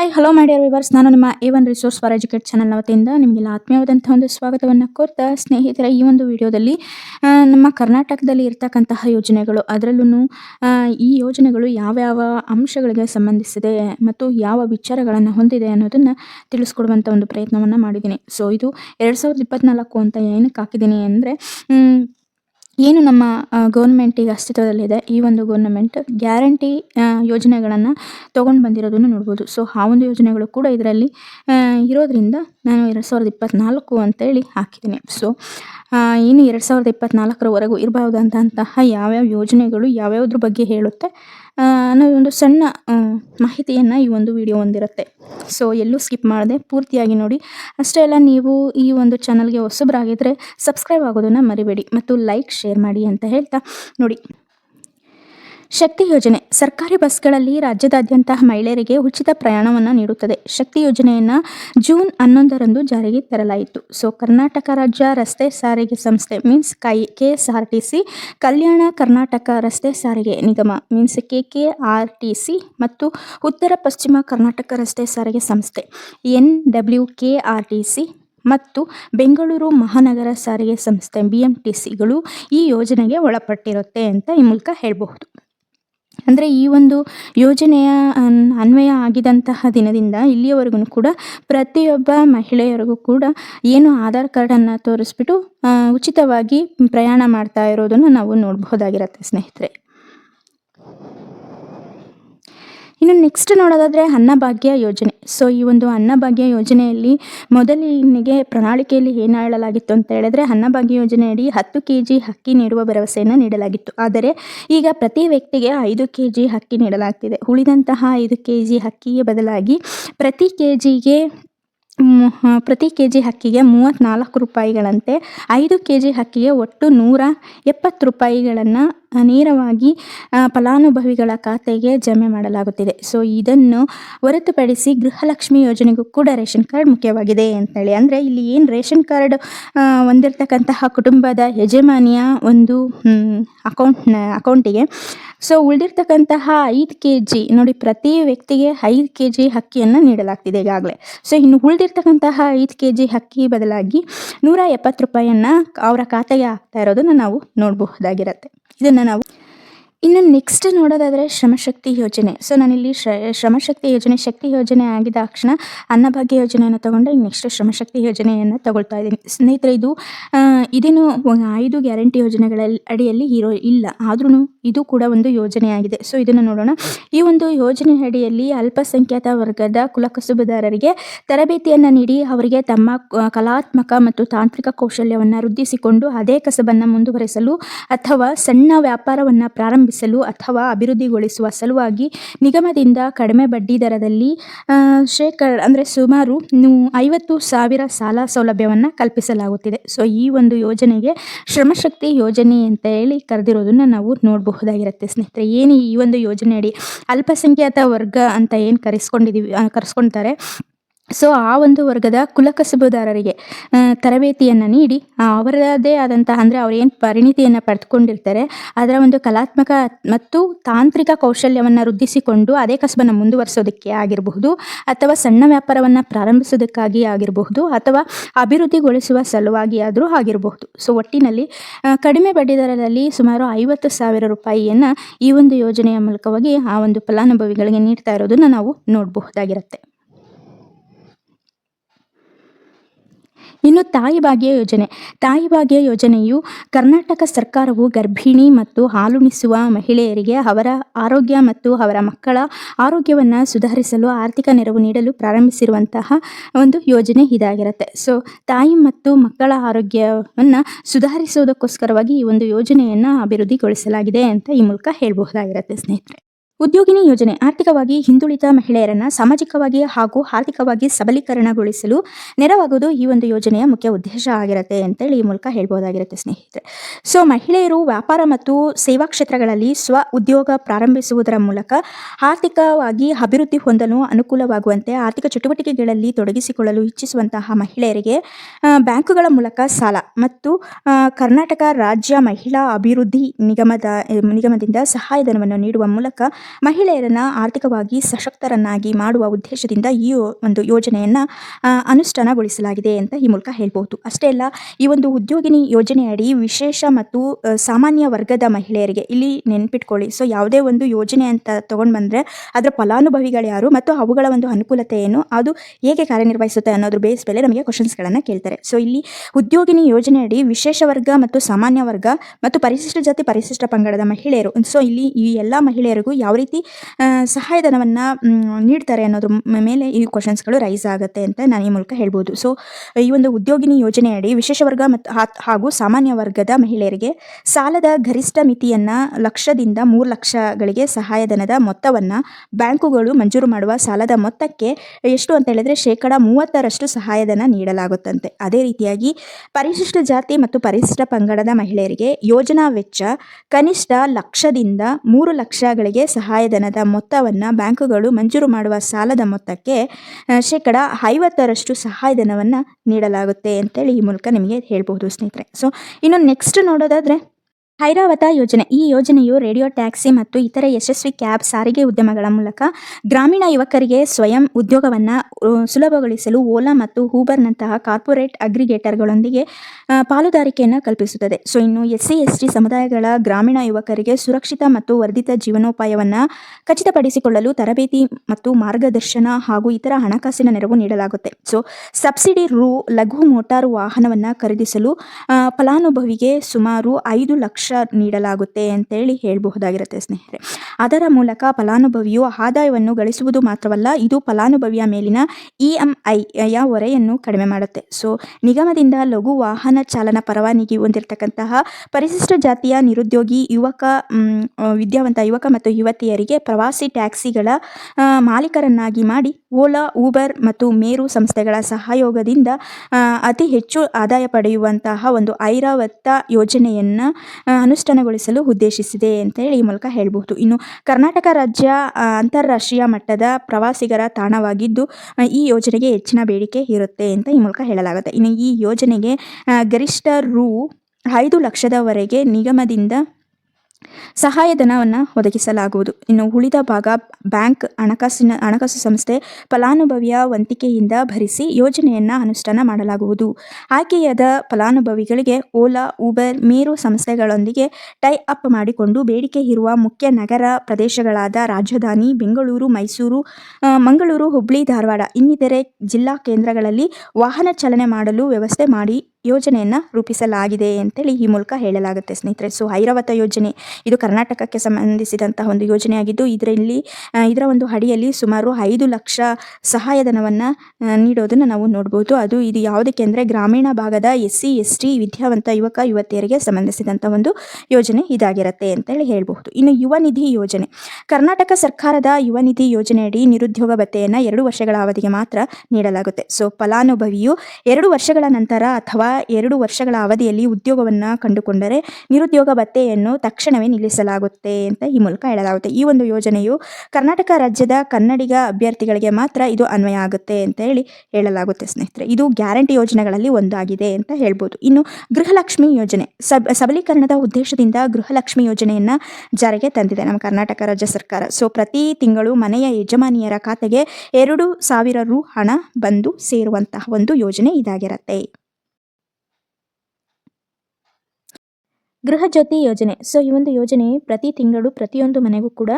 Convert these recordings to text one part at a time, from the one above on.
Hi hello my dear viewers ನಾನು ನಿಮ್ಮ A one resource for educate channel ವತಿಯಿಂದ ನಿಮಗೆಲ್ಲ ಆತ್ಮೀಯವಾದಂಥ ಒಂದು ಸ್ವಾಗತವನ್ನು ಕೋರ್ತಾ ಸ್ನೇಹಿತರ ಈ ಒಂದು ವಿಡಿಯೋದಲ್ಲಿ ನಮ್ಮ ಕರ್ನಾಟಕದಲ್ಲಿ ಇರ್ತಕ್ಕಂತಹ ಯೋಜನೆಗಳು ಅದರಲ್ಲೂ ಈ ಯೋಜನೆಗಳು ಯಾವ್ಯಾವ ಅಂಶಗಳಿಗೆ ಸಂಬಂಧಿಸಿದೆ ಮತ್ತು ಯಾವ ವಿಚಾರಗಳನ್ನು ಹೊಂದಿದೆ ಅನ್ನೋದನ್ನು ತಿಳಿಸ್ಕೊಡುವಂಥ ಒಂದು ಪ್ರಯತ್ನವನ್ನು ಮಾಡಿದ್ದೀನಿ. ಸೊ ಇದು ಎರಡು ಸಾವಿರದ ಇಪ್ಪತ್ನಾಲ್ಕು ಅಂತ ಏನಕ್ಕೆ ಹಾಕಿದ್ದೀನಿ ಅಂದರೆ ಏನು ನಮ್ಮ ಗೌರ್ಮೆಂಟ್ ಈಗ ಅಸ್ತಿತ್ವದಲ್ಲಿದೆ ಈ ಒಂದು ಗೌರ್ನಮೆಂಟ್ ಗ್ಯಾರಂಟಿ ಯೋಜನೆಗಳನ್ನು ತೊಗೊಂಡು ಬಂದಿರೋದನ್ನು ನೋಡ್ಬೋದು. ಸೊ ಆ ಒಂದು ಯೋಜನೆಗಳು ಕೂಡ ಇದರಲ್ಲಿ ಇರೋದ್ರಿಂದ ನಾನು ಎರಡು ಸಾವಿರದ ಇಪ್ಪತ್ತ್ನಾಲ್ಕು ಅಂತೇಳಿ ಹಾಕಿದ್ದೀನಿ. ಸೊ ಏನು ಎರಡು ಸಾವಿರದ ಇಪ್ಪತ್ತ್ನಾಲ್ಕರವರೆಗೂ ಇರಬಹುದಂತಹ ಯಾವ್ಯಾವ ಯೋಜನೆಗಳು ಯಾವ್ಯಾವ್ದ್ರ ಬಗ್ಗೆ ಹೇಳುತ್ತೆ ಆ, ಅನ್ನೋದು ಒಂದು ಸಣ್ಣ ಮಾಹಿತಿಯನ್ನು ಈ ಒಂದು ವಿಡಿಯೋ ಹೊಂದಿರುತ್ತೆ ಸೊ ಎಲ್ಲೂ ಸ್ಕಿಪ್ ಮಾಡದೆ ಪೂರ್ತಿಯಾಗಿ ನೋಡಿ. ಅಷ್ಟೇ ಅಲ್ಲ ನೀವು ಈ ಒಂದು ಚಾನಲ್ಗೆ ಹೊಸಬರಾಗಿದ್ದರೆ ಸಬ್ಸ್ಕ್ರೈಬ್ ಆಗೋದನ್ನು ಮರಿಬೇಡಿ ಮತ್ತು ಲೈಕ್ ಶೇರ್ ಮಾಡಿ ಅಂತ ಹೇಳ್ತಾ ನೋಡಿ. ಶಕ್ತಿ ಯೋಜನೆ. ಸರ್ಕಾರಿ ಬಸ್ಗಳಲ್ಲಿ ರಾಜ್ಯದಾದ್ಯಂತ ಮಹಿಳೆಯರಿಗೆ ಉಚಿತ ಪ್ರಯಾಣವನ್ನು ನೀಡುತ್ತದೆ. ಶಕ್ತಿ ಯೋಜನೆಯನ್ನು ಜೂನ್ ಹನ್ನೊಂದರಂದು ಜಾರಿಗೆ ತರಲಾಯಿತು. ಸೊ, ಕರ್ನಾಟಕ ರಾಜ್ಯ ರಸ್ತೆ ಸಾರಿಗೆ ಸಂಸ್ಥೆ ಮೀನ್ಸ್ ಕೈ, K S R T C, Kalyana Karnataka ರಸ್ತೆ ಸಾರಿಗೆ ನಿಗಮ means K K R T C ಮತ್ತು ಉತ್ತರ ಪಶ್ಚಿಮ ಕರ್ನಾಟಕ ರಸ್ತೆ ಸಾರಿಗೆ ಸಂಸ್ಥೆ N W K R T C ಮತ್ತು ಬೆಂಗಳೂರು ಮಹಾನಗರ ಸಾರಿಗೆ ಸಂಸ್ಥೆ ಬಿ ಎಂ ಟಿ ಸಿಗಳು ಈ ಯೋಜನೆಗೆ ಒಳಪಟ್ಟಿರುತ್ತೆ ಅಂತ ಈ ಮೂಲಕ ಹೇಳಬಹುದು. ಅಂದರೆ ಈ ಒಂದು ಯೋಜನೆಯ, ಅನ್- ಅನ್ವಯ ಆಗಿದಂತಹ ದಿನದಿಂದ ಇಲ್ಲಿಯವರೆಗೂ ಕೂಡ ಪ್ರತಿಯೊಬ್ಬ ಮಹಿಳೆಯರಿಗೂ ಕೂಡ ಏನು ಆಧಾರ್ ಕಾರ್ಡನ್ನು ತೋರಿಸ್ಬಿಟ್ಟು ಉಚಿತವಾಗಿ ಪ್ರಯಾಣ ಮಾಡ್ತಾ ಇರೋದನ್ನು ನಾವು ನೋಡಬಹುದಾಗಿರುತ್ತೆ ಸ್ನೇಹಿತರೆ. ಇನ್ನು ನೆಕ್ಸ್ಟ್ ನೋಡೋದಾದರೆ ಅನ್ನಭಾಗ್ಯ ಯೋಜನೆ. ಸೊ ಈ ಒಂದು ಅನ್ನಭಾಗ್ಯ ಯೋಜನೆಯಲ್ಲಿ ಮೊದಲಿನಿಗೆ ಪ್ರಣಾಳಿಕೆಯಲ್ಲಿ ಏನು ಹೇಳಲಾಗಿತ್ತು ಅಂತ ಹೇಳಿದ್ರೆ ಅನ್ನಭಾಗ್ಯ ಯೋಜನೆಯಡಿ ಹತ್ತು ಕೆ ಜಿ ಅಕ್ಕಿ ನೀಡುವ ಭರವಸೆಯನ್ನು ನೀಡಲಾಗಿತ್ತು. ಆದರೆ, ಈಗ ಪ್ರತಿ ವ್ಯಕ್ತಿಗೆ ಐದು ಕೆ ಜಿ ಅಕ್ಕಿ ನೀಡಲಾಗ್ತಿದೆ. ಉಳಿದಂತಹ ಐದು ಕೆ ಜಿ ಅಕ್ಕಿಗೆ ಬದಲಾಗಿ ಪ್ರತಿ ಕೆ ಜಿಗೆ ಪ್ರತಿ ಕೆ ಜಿ ಅಕ್ಕಿಗೆ ಮೂವತ್ತ್ನಾಲ್ಕು ರೂಪಾಯಿಗಳಂತೆ ಐದು ಕೆ ಜಿ ಅಕ್ಕಿಗೆ ಒಟ್ಟು ನೂರ ಎಪ್ಪತ್ತು ರೂಪಾಯಿಗಳನ್ನು ನೇರವಾಗಿ ಫಲಾನುಭವಿಗಳ ಖಾತೆಗೆ ಜಮೆ ಮಾಡಲಾಗುತ್ತಿದೆ. ಸೊ, ಇದನ್ನು ಹೊರತುಪಡಿಸಿ ಗೃಹಲಕ್ಷ್ಮಿ ಯೋಜನೆಗೂ ಕೂಡ ರೇಷನ್ ಕಾರ್ಡ್ ಮುಖ್ಯವಾಗಿದೆ ಅಂತೇಳಿ. ಅಂದರೆ ಇಲ್ಲಿ ಏನು ರೇಷನ್ ಕಾರ್ಡ್ ಹೊಂದಿರ್ತಕ್ಕಂತಹ ಕುಟುಂಬದ ಯಜಮಾನಿಯ ಒಂದು ಅಕೌಂಟ್ನ, ಅಕೌಂಟಿಗೆ. ಸೊ, ಉಳಿದಿರ್ತಕ್ಕಂತಹ ಐದು ಕೆ ಜಿ ನೋಡಿ ಪ್ರತಿ ವ್ಯಕ್ತಿಗೆ ಐದು ಕೆ ಜಿ ಅಕ್ಕಿಯನ್ನು ನೀಡಲಾಗ್ತಿದೆ ಈಗಾಗಲೇ. ಸೊ, ಇನ್ನು ಉಳಿದಿರ್ತಕ್ಕಂತಹ ಐದು ಕೆ ಜಿ ಅಕ್ಕಿ ಬದಲಾಗಿ ನೂರ ಎಪ್ಪತ್ತು ರೂಪಾಯಿಯನ್ನು ಅವರ ಖಾತೆಗೆ ಹಾಕ್ತಾ ಇರೋದನ್ನು ನಾವು ನೋಡಬಹುದಾಗಿರುತ್ತೆ. ಇದನ್ನು ನಾವು ಇನ್ನು ನೆಕ್ಸ್ಟ್ ನೋಡೋದಾದರೆ ಶ್ರಮಶಕ್ತಿ ಯೋಜನೆ. ಸೊ ನಾನಿಲ್ಲಿ ಶ್ರ, ಶ್ರಮಶಕ್ತಿ ಯೋಜನೆ, ಶಕ್ತಿ ಯೋಜನೆ ಆಗಿದ ತಕ್ಷಣ ಅನ್ನಭಾಗ್ಯ ಯೋಜನೆಯನ್ನು ತಗೊಂಡೆ ಈಗ ನೆಕ್ಸ್ಟ್ ಶ್ರಮಶಕ್ತಿ ಯೋಜನೆಯನ್ನು ತಗೊಳ್ತಾ ಇದ್ದೀನಿ. ಸ್ನೇಹಿತರೆ, ಇದು ಇದೇನು ಐದು ಗ್ಯಾರಂಟಿ ಯೋಜನೆಗಳ ಅಡಿಯಲ್ಲಿ ಇರೋ, ಇಲ್ಲ. ಆದ್ರೂ ಇದು ಕೂಡ ಒಂದು ಯೋಜನೆಯಾಗಿದೆ. ಸೊ ಇದನ್ನು ನೋಡೋಣ. ಈ ಒಂದು ಯೋಜನೆ ಅಡಿಯಲ್ಲಿ ಅಲ್ಪಸಂಖ್ಯಾತ ವರ್ಗದ ಕುಲಕಸುಬುದಾರರಿಗೆ ತರಬೇತಿಯನ್ನು ನೀಡಿ ಅವರಿಗೆ ತಮ್ಮ ಕಲಾತ್ಮಕ ಮತ್ತು ತಾಂತ್ರಿಕ ಕೌಶಲ್ಯವನ್ನು ವೃದ್ಧಿಸಿಕೊಂಡು ಅದೇ ಕಸಬನ್ನು ಮುಂದುವರೆಸಲು ಅಥವಾ ಸಣ್ಣ ವ್ಯಾಪಾರವನ್ನು ಪ್ರಾರಂಭಿಸಲು ಅಥವಾ ಅಭಿವೃದ್ಧಿಗೊಳಿಸುವ ಸಲುವಾಗಿ ನಿಗಮದಿಂದ ಕಡಿಮೆ ಬಡ್ಡಿ ದರದಲ್ಲಿ ಶೇಕಡ, ಅಂದರೆ ಸುಮಾರು ಐವತ್ತು ಸಾವಿರ ಸಾಲ ಸೌಲಭ್ಯವನ್ನು ಕಲ್ಪಿಸಲಾಗುತ್ತಿದೆ. ಸೊ, ಈ ಒಂದು ಯೋಜನೆಗೆ ಶ್ರಮಶಕ್ತಿ ಯೋಜನೆ ಅಂತ ಹೇಳಿ ಕರೆದಿರೋದನ್ನು ನಾವು ನೋಡಬಹುದಾಗಿರುತ್ತೆ. ಸ್ನೇಹಿತರೆ, ಏನು ಈ ಒಂದು ಯೋಜನೆಯಡಿ ಅಲ್ಪಸಂಖ್ಯಾತ ವರ್ಗ ಅಂತ ಏನು ಕರೆಸ್ಕೊಂಡಿದ್ದೀವಿ ಕರೆಸ್ಕೊಳ್ತಾರೆ ಸೊ ಆ ಒಂದು ವರ್ಗದ ಕುಲಕಸಬುದಾರರಿಗೆ ತರಬೇತಿಯನ್ನು ನೀಡಿ ಅವರದೇ ಆದಂತಹ ಅಂದರೆ ಅವರೇನು ಪರಿಣಿತಿಯನ್ನು ಪಡೆದುಕೊಂಡಿರ್ತಾರೆ, ಅದರ ಒಂದು ಕಲಾತ್ಮಕ ಮತ್ತು ತಾಂತ್ರಿಕ ಕೌಶಲ್ಯವನ್ನು ವೃದ್ಧಿಸಿಕೊಂಡು ಅದೇ ಕಸಬನ್ನು ಮುಂದುವರಿಸೋದಕ್ಕೆ ಆಗಿರಬಹುದು, ಅಥವಾ ಸಣ್ಣ ವ್ಯಾಪಾರವನ್ನು ಪ್ರಾರಂಭಿಸೋದಕ್ಕಾಗಿ ಆಗಿರಬಹುದು, ಅಥವಾ ಅಭಿವೃದ್ಧಿಗೊಳಿಸುವ ಸಲುವಾಗಿ ಆದರೂ ಆಗಿರಬಹುದು. ಸೊ ಒಟ್ಟಿನಲ್ಲಿ ಕಡಿಮೆ ಬಡ್ಡಿದರದಲ್ಲಿ ಸುಮಾರು ಐವತ್ತು ಸಾವಿರ ರೂಪಾಯಿಯನ್ನು ಈ ಒಂದು ಯೋಜನೆಯ ಮೂಲಕವಾಗಿ ಆ ಒಂದು ಫಲಾನುಭವಿಗಳಿಗೆ ನೀಡ್ತಾ ಇರೋದನ್ನು ನಾವು ನೋಡಬಹುದಾಗಿರುತ್ತೆ. ಇನ್ನು ತಾಯಿ ಭಾಗ್ಯ ಯೋಜನೆ. ತಾಯಿ ಭಾಗ್ಯ ಯೋಜನೆಯು ಕರ್ನಾಟಕ ಸರ್ಕಾರವು ಗರ್ಭಿಣಿ ಮತ್ತು ಹಾಲುಣಿಸುವ ಮಹಿಳೆಯರಿಗೆ ಅವರ ಆರೋಗ್ಯ ಮತ್ತು ಅವರ ಮಕ್ಕಳ ಆರೋಗ್ಯವನ್ನು ಸುಧಾರಿಸಲು ಆರ್ಥಿಕ ನೆರವು ನೀಡಲು ಪ್ರಾರಂಭಿಸಿರುವಂತಹ ಒಂದು ಯೋಜನೆ ಇದಾಗಿರುತ್ತೆ. ಸೊ ತಾಯಿ ಮತ್ತು ಮಕ್ಕಳ ಆರೋಗ್ಯವನ್ನು ಸುಧಾರಿಸುವುದಕ್ಕೋಸ್ಕರವಾಗಿ ಈ ಒಂದು ಯೋಜನೆಯನ್ನು ಅಭಿವೃದ್ಧಿಗೊಳಿಸಲಾಗಿದೆ ಅಂತ ಈ ಮೂಲಕ ಹೇಳಬಹುದಾಗಿರುತ್ತೆ ಸ್ನೇಹಿತರೆ. ಉದ್ಯೋಗಿನಿ ಯೋಜನೆ ಆರ್ಥಿಕವಾಗಿ ಹಿಂದುಳಿದ ಮಹಿಳೆಯರನ್ನು ಸಾಮಾಜಿಕವಾಗಿ ಹಾಗೂ ಆರ್ಥಿಕವಾಗಿ ಸಬಲೀಕರಣಗೊಳಿಸಲು ನೆರವಾಗುವುದು ಈ ಒಂದು ಯೋಜನೆಯ ಮುಖ್ಯ ಉದ್ದೇಶ ಆಗಿರುತ್ತೆ ಅಂತೇಳಿ ಈ ಮೂಲಕ ಹೇಳ್ಬೋದಾಗಿರುತ್ತೆ ಸ್ನೇಹಿತರೆ. ಸೊ ಮಹಿಳೆಯರು ವ್ಯಾಪಾರ ಮತ್ತು ಸೇವಾ ಕ್ಷೇತ್ರಗಳಲ್ಲಿ ಸ್ವ ಉದ್ಯೋಗ ಪ್ರಾರಂಭಿಸುವುದರ ಮೂಲಕ ಆರ್ಥಿಕವಾಗಿ ಅಭಿವೃದ್ಧಿ ಹೊಂದಲು ಅನುಕೂಲವಾಗುವಂತೆ ಆರ್ಥಿಕ ಚಟುವಟಿಕೆಗಳಲ್ಲಿ ತೊಡಗಿಸಿಕೊಳ್ಳಲು ಇಚ್ಛಿಸುವಂತಹ ಮಹಿಳೆಯರಿಗೆ ಬ್ಯಾಂಕುಗಳ ಮೂಲಕ ಸಾಲ ಮತ್ತು ಕರ್ನಾಟಕ ರಾಜ್ಯ ಮಹಿಳಾ ಅಭಿವೃದ್ಧಿ ನಿಗಮದ, ನಿಗಮದಿಂದ ಸಹಾಯಧನವನ್ನು ನೀಡುವ ಮೂಲಕ ಮಹಿಳೆಯರನ್ನು ಆರ್ಥಿಕವಾಗಿ ಸಶಕ್ತರನ್ನಾಗಿ ಮಾಡುವ ಉದ್ದೇಶದಿಂದ ಈ ಒಂದು ಯೋಜನೆಯನ್ನು ಅನುಷ್ಠಾನಗೊಳಿಸಲಾಗಿದೆ ಅಂತ ಈ ಮೂಲಕ ಹೇಳ್ಬೋದು. ಅಷ್ಟೇ ಅಲ್ಲ, ಈ ಒಂದು ಉದ್ಯೋಗಿನಿ ಯೋಜನೆಯಡಿ ವಿಶೇಷ ಮತ್ತು ಸಾಮಾನ್ಯ ವರ್ಗದ ಮಹಿಳೆಯರಿಗೆ ಇಲ್ಲಿ ನೆನ್ಪಿಟ್ಕೊಳ್ಳಿ. ಸೊ, ಯಾವುದೇ ಒಂದು ಯೋಜನೆ ಅಂತ ತೊಗೊಂಡು ಬಂದರೆ ಅದರ ಫಲಾನುಭವಿಗಳು ಯಾರು ಮತ್ತು ಅವುಗಳ ಒಂದು ಅನುಕೂಲತೆ ಏನು, ಅದು ಹೇಗೆ ಕಾರ್ಯನಿರ್ವಹಿಸುತ್ತೆ ಅನ್ನೋದ್ರ ಬೇಸ್ ಮೇಲೆ ನಮಗೆ ಕ್ವಶನ್ಸ್ಗಳನ್ನು ಕೇಳ್ತಾರೆ. ಸೊ, ಇಲ್ಲಿ ಉದ್ಯೋಗಿನಿ ಯೋಜನೆಯಡಿ ವಿಶೇಷ ವರ್ಗ ಮತ್ತು ಸಾಮಾನ್ಯ ವರ್ಗ ಮತ್ತು ಪರಿಶಿಷ್ಟ ಜಾತಿ ಪರಿಶಿಷ್ಟ ಪಂಗಡದ ಮಹಿಳೆಯರು, ಸೊ, ಇಲ್ಲಿ ಈ ಎಲ್ಲ ಮಹಿಳೆಯರಿಗೂ ಯಾವ ರೀತಿ ಸಹಾಯಧನವನ್ನು ನೀಡ್ತಾರೆ ಅನ್ನೋದ್ರ ಮೇಲೆ ಈ ಕ್ವಶನ್ಸ್ಗಳು ರೈಸ್ ಆಗುತ್ತೆ ಅಂತ ನಾನು ಈ ಮೂಲಕ ಹೇಳ್ಬೋದು. ಸೊ ಈ ಒಂದು ಉದ್ಯೋಗಿನಿ ಯೋಜನೆಯಡಿ ವಿಶೇಷ ವರ್ಗ ಮತ್ತು ಹಾಗೂ ಸಾಮಾನ್ಯ ವರ್ಗದ ಮಹಿಳೆಯರಿಗೆ ಸಾಲದ ಗರಿಷ್ಠ ಮಿತಿಯನ್ನು ಲಕ್ಷದಿಂದ ಮೂರು ಲಕ್ಷಗಳಿಗೆ ಸಹಾಯಧನದ ಮೊತ್ತವನ್ನು ಬ್ಯಾಂಕುಗಳು ಮಂಜೂರು ಮಾಡುವ ಸಾಲದ ಮೊತ್ತಕ್ಕೆ ಎಷ್ಟು ಅಂತ ಹೇಳಿದ್ರೆ ಶೇಕಡ ಮೂವತ್ತರಷ್ಟು ಸಹಾಯಧನ ನೀಡಲಾಗುತ್ತಂತೆ. ಅದೇ ರೀತಿಯಾಗಿ ಪರಿಶಿಷ್ಟ ಜಾತಿ ಮತ್ತು ಪರಿಶಿಷ್ಟ ಪಂಗಡದ ಮಹಿಳೆಯರಿಗೆ ಯೋಜನಾ ವೆಚ್ಚ ಕನಿಷ್ಠ ಲಕ್ಷದಿಂದ ಮೂರು ಲಕ್ಷಗಳಿಗೆ ಸಹಾಯಧನದ ಮೊತ್ತವನ್ನು ಬ್ಯಾಂಕುಗಳು ಮಂಜೂರು ಮಾಡುವ ಸಾಲದ ಮೊತ್ತಕ್ಕೆ ಶೇಕಡ ಐವತ್ತರಷ್ಟು ಸಹಾಯಧನವನ್ನು ನೀಡಲಾಗುತ್ತೆ ಅಂತೇಳಿ ಈ ಮೂಲಕ ನಿಮಗೆ ಹೇಳ್ಬೋದು ಸ್ನೇಹಿತರೆ. ಸೊ ಇನ್ನು ನೆಕ್ಸ್ಟ್ ನೋಡೋದಾದರೆ ಐರಾವತ ಯೋಜನೆ. ಈ ಯೋಜನೆಯು ರೇಡಿಯೋ, ಟ್ಯಾಕ್ಸಿ ಮತ್ತು ಇತರ ಯಶಸ್ವಿ ಕ್ಯಾಬ್ ಸಾರಿಗೆ ಉದ್ಯಮಗಳ ಮೂಲಕ ಗ್ರಾಮೀಣ ಯುವಕರಿಗೆ ಸ್ವಯಂ ಉದ್ಯೋಗವನ್ನು ಸುಲಭಗೊಳಿಸಲು ಓಲಾ ಮತ್ತು ಹೂಬರ್ನಂತಹ ಕಾರ್ಪೊರೇಟ್ ಅಗ್ರಿಗೇಟರ್ಗಳೊಂದಿಗೆ ಪಾಲುದಾರಿಕೆಯನ್ನು ಕಲ್ಪಿಸುತ್ತದೆ. ಸೊ, ಇನ್ನು ಎಸ್ ಸಿ ಎಸ್ ಟಿ ಸಮುದಾಯಗಳ ಗ್ರಾಮೀಣ ಯುವಕರಿಗೆ ಸುರಕ್ಷಿತ ಮತ್ತು ವರ್ಧಿತ ಜೀವನೋಪಾಯವನ್ನು ಖಚಿತಪಡಿಸಿಕೊಳ್ಳಲು ತರಬೇತಿ ಮತ್ತು ಮಾರ್ಗದರ್ಶನ ಹಾಗೂ ಇತರ ಹಣಕಾಸಿನ ನೆರವು ನೀಡಲಾಗುತ್ತೆ. ಸೊ, ಸಬ್ಸಿಡಿ, ರು, ಲಘು ಮೋಟಾರು ವಾಹನವನ್ನು ಖರೀದಿಸಲು ಫಲಾನುಭವಿಗೆ ಸುಮಾರು ಐದು ಲಕ್ಷ ನೀಡಲಾಗುತ್ತೆ ಅಂತೇಳಿ ಹೇಳಬಹುದಾಗಿರುತ್ತೆ ಸ್ನೇಹಿತರೆ. ಅದರ ಮೂಲಕ ಫಲಾನುಭವಿಯು ಆದಾಯವನ್ನು ಗಳಿಸುವುದು ಮಾತ್ರವಲ್ಲ, ಇದು ಫಲಾನುಭವಿಯ ಮೇಲಿನ ಇ ಎಂ ಐಯ ಹೊರೆಯನ್ನು ಕಡಿಮೆ ಮಾಡುತ್ತೆ. ಸೊ, ನಿಗಮದಿಂದ ಲಘು ವಾಹನ ಚಾಲನ ಪರವಾನಗಿ ಹೊಂದಿರತಕ್ಕಂತಹ ಪರಿಶಿಷ್ಟ ಜಾತಿಯ ನಿರುದ್ಯೋಗಿ ಯುವಕ ವಿದ್ಯಾವಂತ ಯುವಕ ಮತ್ತು ಯುವತಿಯರಿಗೆ ಪ್ರವಾಸಿ ಟ್ಯಾಕ್ಸಿಗಳ ಮಾಲೀಕರನ್ನಾಗಿ ಮಾಡಿ ಓಲಾ, ಊಬರ್ ಮತ್ತು ಮೇರು ಸಂಸ್ಥೆಗಳ ಸಹಯೋಗದಿಂದ ಅತಿ ಹೆಚ್ಚು ಆದಾಯ ಪಡೆಯುವಂತಹ ಒಂದು ಐರಾವತ ಯೋಜನೆಯನ್ನು ಅನುಷ್ಠಾನಗೊಳಿಸಲು ಉದ್ದೇಶಿಸಿದೆ ಅಂತೇಳಿ ಈ ಮೂಲಕ ಹೇಳಬಹುದು. ಇನ್ನು ಕರ್ನಾಟಕ ರಾಜ್ಯ ಅಂತಾರಾಷ್ಟ್ರೀಯ ಮಟ್ಟದ ಪ್ರವಾಸಿಗರ ತಾಣವಾಗಿದ್ದು ಈ ಯೋಜನೆಗೆ ಹೆಚ್ಚಿನ ಬೇಡಿಕೆ ಇರುತ್ತೆ ಅಂತ ಈ ಮೂಲಕ ಹೇಳಲಾಗುತ್ತೆ. ಇನ್ನು ಈ ಯೋಜನೆಗೆ ಗರಿಷ್ಠ ರೂ ಐದು ಲಕ್ಷದವರೆಗೆ ನಿಗಮದಿಂದ ಸಹಾಯಧನವನ್ನು ಒದಗಿಸಲಾಗುವುದು. ಇನ್ನು ಉಳಿದ ಭಾಗ ಬ್ಯಾಂಕ್ ಹಣಕಾಸಿನ, ಹಣಕಾಸು ಸಂಸ್ಥೆ ಫಲಾನುಭವಿಯ ವಂತಿಕೆಯಿಂದ ಭರಿಸಿ ಯೋಜನೆಯನ್ನು ಅನುಷ್ಠಾನ ಮಾಡಲಾಗುವುದು. ಆಯ್ಕೆಯಾದ ಫಲಾನುಭವಿಗಳಿಗೆ ಓಲಾ, ಊಬರ್ ಮೇರು ಸಂಸ್ಥೆಗಳೊಂದಿಗೆ ಟೈ ಅಪ್ ಮಾಡಿಕೊಂಡು ಬೇಡಿಕೆ ಇರುವ ಮುಖ್ಯ ನಗರ ಪ್ರದೇಶಗಳಾದ ರಾಜಧಾನಿ, ಬೆಂಗಳೂರು, ಮೈಸೂರು ಮಂಗಳೂರು ಹುಬ್ಬಳ್ಳಿ ಧಾರವಾಡ ಇನ್ನಿತರೆ ಜಿಲ್ಲಾ ಕೇಂದ್ರಗಳಲ್ಲಿ ವಾಹನ ಚಲನೆ ಮಾಡಲು ವ್ಯವಸ್ಥೆ ಮಾಡಿ ಯೋಜನೆಯನ್ನು ರೂಪಿಸಲಾಗಿದೆ ಅಂತೇಳಿ ಈ ಮೂಲಕ ಹೇಳಲಾಗುತ್ತೆ ಸ್ನೇಹಿತರೆ. ಸೊ ಐರಾವತ ಯೋಜನೆ, ಇದು ಕರ್ನಾಟಕಕ್ಕೆ ಸಂಬಂಧಿಸಿದಂತಹ ಒಂದು ಯೋಜನೆಯಾಗಿದ್ದು, ಇದರಲ್ಲಿ ಇದರ ಒಂದು ಅಡಿಯಲ್ಲಿ ಸುಮಾರು ಐದು ಲಕ್ಷ ಸಹಾಯಧನವನ್ನು ನೀಡೋದನ್ನು ನಾವು ನೋಡ್ಬೋದು. ಅದು ಇದು ಯಾವುದಕ್ಕೆ ಅಂದರೆ ಗ್ರಾಮೀಣ ಭಾಗದ ಎಸ್ ಸಿ ಎಸ್ ಟಿ ವಿದ್ಯಾವಂತ ಯುವಕ, ಯುವತಿಯರಿಗೆ ಸಂಬಂಧಿಸಿದಂಥ ಒಂದು ಯೋಜನೆ ಇದಾಗಿರುತ್ತೆ ಅಂತೇಳಿ ಹೇಳಬಹುದು. ಇನ್ನು ಯುವ ನಿಧಿ ಯೋಜನೆ, ಕರ್ನಾಟಕ ಸರ್ಕಾರದ ಯುವ ನಿಧಿ ಯೋಜನೆಯಡಿ ನಿರುದ್ಯೋಗ ಭತ್ತೆಯನ್ನು ಎರಡು ವರ್ಷಗಳ ಅವಧಿಗೆ ಮಾತ್ರ ನೀಡಲಾಗುತ್ತೆ. ಸೊ ಫಲಾನುಭವಿಯು ಎರಡು ವರ್ಷಗಳ ನಂತರ ಅಥವಾ ಎರಡು ವರ್ಷಗಳ ಅವಧಿಯಲ್ಲಿ ಉದ್ಯೋಗವನ್ನು ಕಂಡುಕೊಂಡರೆ ನಿರುದ್ಯೋಗ ಭತ್ಯೆಯನ್ನು ತಕ್ಷಣವೇ ನಿಲ್ಲಿಸಲಾಗುತ್ತೆ ಅಂತ ಈ ಮೂಲಕ ಹೇಳಲಾಗುತ್ತೆ. ಈ ಒಂದು ಯೋಜನೆಯು ಕರ್ನಾಟಕ ರಾಜ್ಯದ ಕನ್ನಡಿಗ ಅಭ್ಯರ್ಥಿಗಳಿಗೆ ಮಾತ್ರ ಇದು ಅನ್ವಯ ಆಗುತ್ತೆ ಅಂತ ಹೇಳಿ ಹೇಳಲಾಗುತ್ತೆ ಸ್ನೇಹಿತರೆ. ಇದು ಗ್ಯಾರಂಟಿ ಯೋಜನೆಗಳಲ್ಲಿ ಒಂದಾಗಿದೆ ಅಂತ ಹೇಳ್ಬೋದು. ಇನ್ನು ಗೃಹಲಕ್ಷ್ಮಿ ಯೋಜನೆ, ಸಬ್, ಸಬಲೀಕರಣದ ಉದ್ದೇಶದಿಂದ ಗೃಹಲಕ್ಷ್ಮಿ ಯೋಜನೆಯನ್ನು ಜಾರಿಗೆ ತಂದಿದೆ ನಮ್ಮ ಕರ್ನಾಟಕ ರಾಜ್ಯ ಸರ್ಕಾರ. ಸೊ ಪ್ರತಿ ತಿಂಗಳು ಮನೆಯ ಯಜಮಾನಿಯರ ಖಾತೆಗೆ ಎರಡು ಸಾವಿರ ರು ಹಣ ಬಂದು ಸೇರುವಂತಹ ಒಂದು ಯೋಜನೆ ಇದಾಗಿರುತ್ತೆ. ಗೃಹಜ್ಯೋತಿ ಯೋಜನೆ. ಸೊ ಈ ಒಂದು ಯೋಜನೆ ಪ್ರತಿ ತಿಂಗಳು ಪ್ರತಿಯೊಂದು ಮನೆಗೂ ಕೂಡ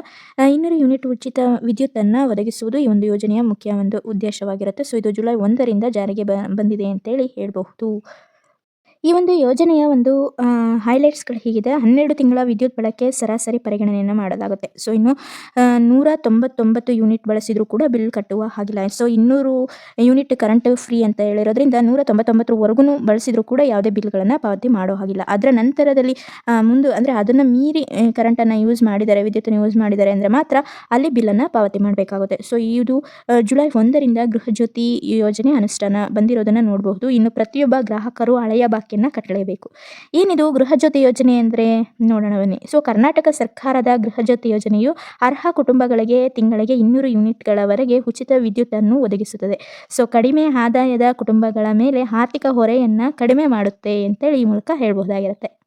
ಇನ್ನೂರು ಯೂನಿಟ್ ಉಚಿತ ವಿದ್ಯುತ್ತನ್ನು ಒದಗಿಸುವುದು ಈ ಒಂದು ಯೋಜನೆಯ ಮುಖ್ಯ ಒಂದು ಉದ್ದೇಶವಾಗಿರುತ್ತೆ. ಸೊ ಇದು ಜುಲೈ ಒಂದರಿಂದ ಜಾರಿಗೆ ಬಂದಿದೆ ಅಂತೇಳಿ ಹೇಳಬಹುದು. ಈ ಒಂದು ಯೋಜನೆಯ ಒಂದು ಹೈಲೈಟ್ಸ್ಗಳು ಹೀಗಿದೆ. ಹನ್ನೆರಡು ತಿಂಗಳ ವಿದ್ಯುತ್ ಬಳಕೆ ಸರಾಸರಿ ಪರಿಗಣನೆಯನ್ನು ಮಾಡಲಾಗುತ್ತೆ. ಸೊ ಇನ್ನು ನೂರ ತೊಂಬತ್ತೊಂಬತ್ತು ಯೂನಿಟ್ ಬಳಸಿದರೂ ಕೂಡ ಬಿಲ್ ಕಟ್ಟುವ ಹಾಗಿಲ್ಲ. ಸೊ ಇನ್ನೂರು ಯೂನಿಟ್ ಕರೆಂಟ್ ಫ್ರೀ ಅಂತ ಹೇಳಿರೋದ್ರಿಂದ ನೂರ ತೊಂಬತ್ತೊಂಬತ್ತರವರೆಗೂ ಬಳಸಿದರೂ ಕೂಡ ಯಾವುದೇ ಬಿಲ್ಗಳನ್ನು ಪಾವತಿ ಮಾಡೋ ಹಾಗಿಲ್ಲ. ಅದರ ನಂತರದಲ್ಲಿ ಮುಂದೆ, ಅಂದರೆ ಅದನ್ನು ಮೀರಿ ಕರೆಂಟನ್ನು ಯೂಸ್ ಮಾಡಿದರೆ ವಿದ್ಯುತ್ತನ್ನು ಯೂಸ್ ಮಾಡಿದ್ದಾರೆ ಅಂದರೆ ಮಾತ್ರ ಅಲ್ಲಿ ಬಿಲ್ಲನ್ನು ಪಾವತಿ ಮಾಡಬೇಕಾಗುತ್ತೆ. ಸೊ ಇದು ಜುಲೈ ಒಂದರಿಂದ ಗೃಹಜ್ಯೋತಿ ಯೋಜನೆ ಅನುಷ್ಠಾನ ಬಂದಿರೋದನ್ನು ನೋಡಬಹುದು. ಇನ್ನು ಪ್ರತಿಯೊಬ್ಬ ಗ್ರಾಹಕರು ಹಳೆಯ ಬಾಕಿ ಕಟ್ಟಲೇಬೇಕು. ಏನಿದು ಗೃಹಜ್ಯೋತಿ ಯೋಜನೆ ಅಂದರೆ? ನೋಡೋಣ ಬನ್ನಿ ಸೊ ಕರ್ನಾಟಕ ಸರ್ಕಾರದ ಗೃಹಜ್ಯೋತಿ ಯೋಜನೆಯು ಅರ್ಹ ಕುಟುಂಬಗಳಿಗೆ ತಿಂಗಳಿಗೆ ಇನ್ನೂರು ಯೂನಿಟ್ಗಳವರೆಗೆ ಉಚಿತ ವಿದ್ಯುತ್ತನ್ನು ಒದಗಿಸುತ್ತದೆ. ಸೊ ಕಡಿಮೆ ಆದಾಯದ ಕುಟುಂಬಗಳ ಮೇಲೆ ಆರ್ಥಿಕ ಹೊರೆಯನ್ನು ಕಡಿಮೆ ಮಾಡುತ್ತೆ ಅಂತೇಳಿ ಈ ಮೂಲಕ ಹೇಳಬಹುದಾಗಿರುತ್ತೆ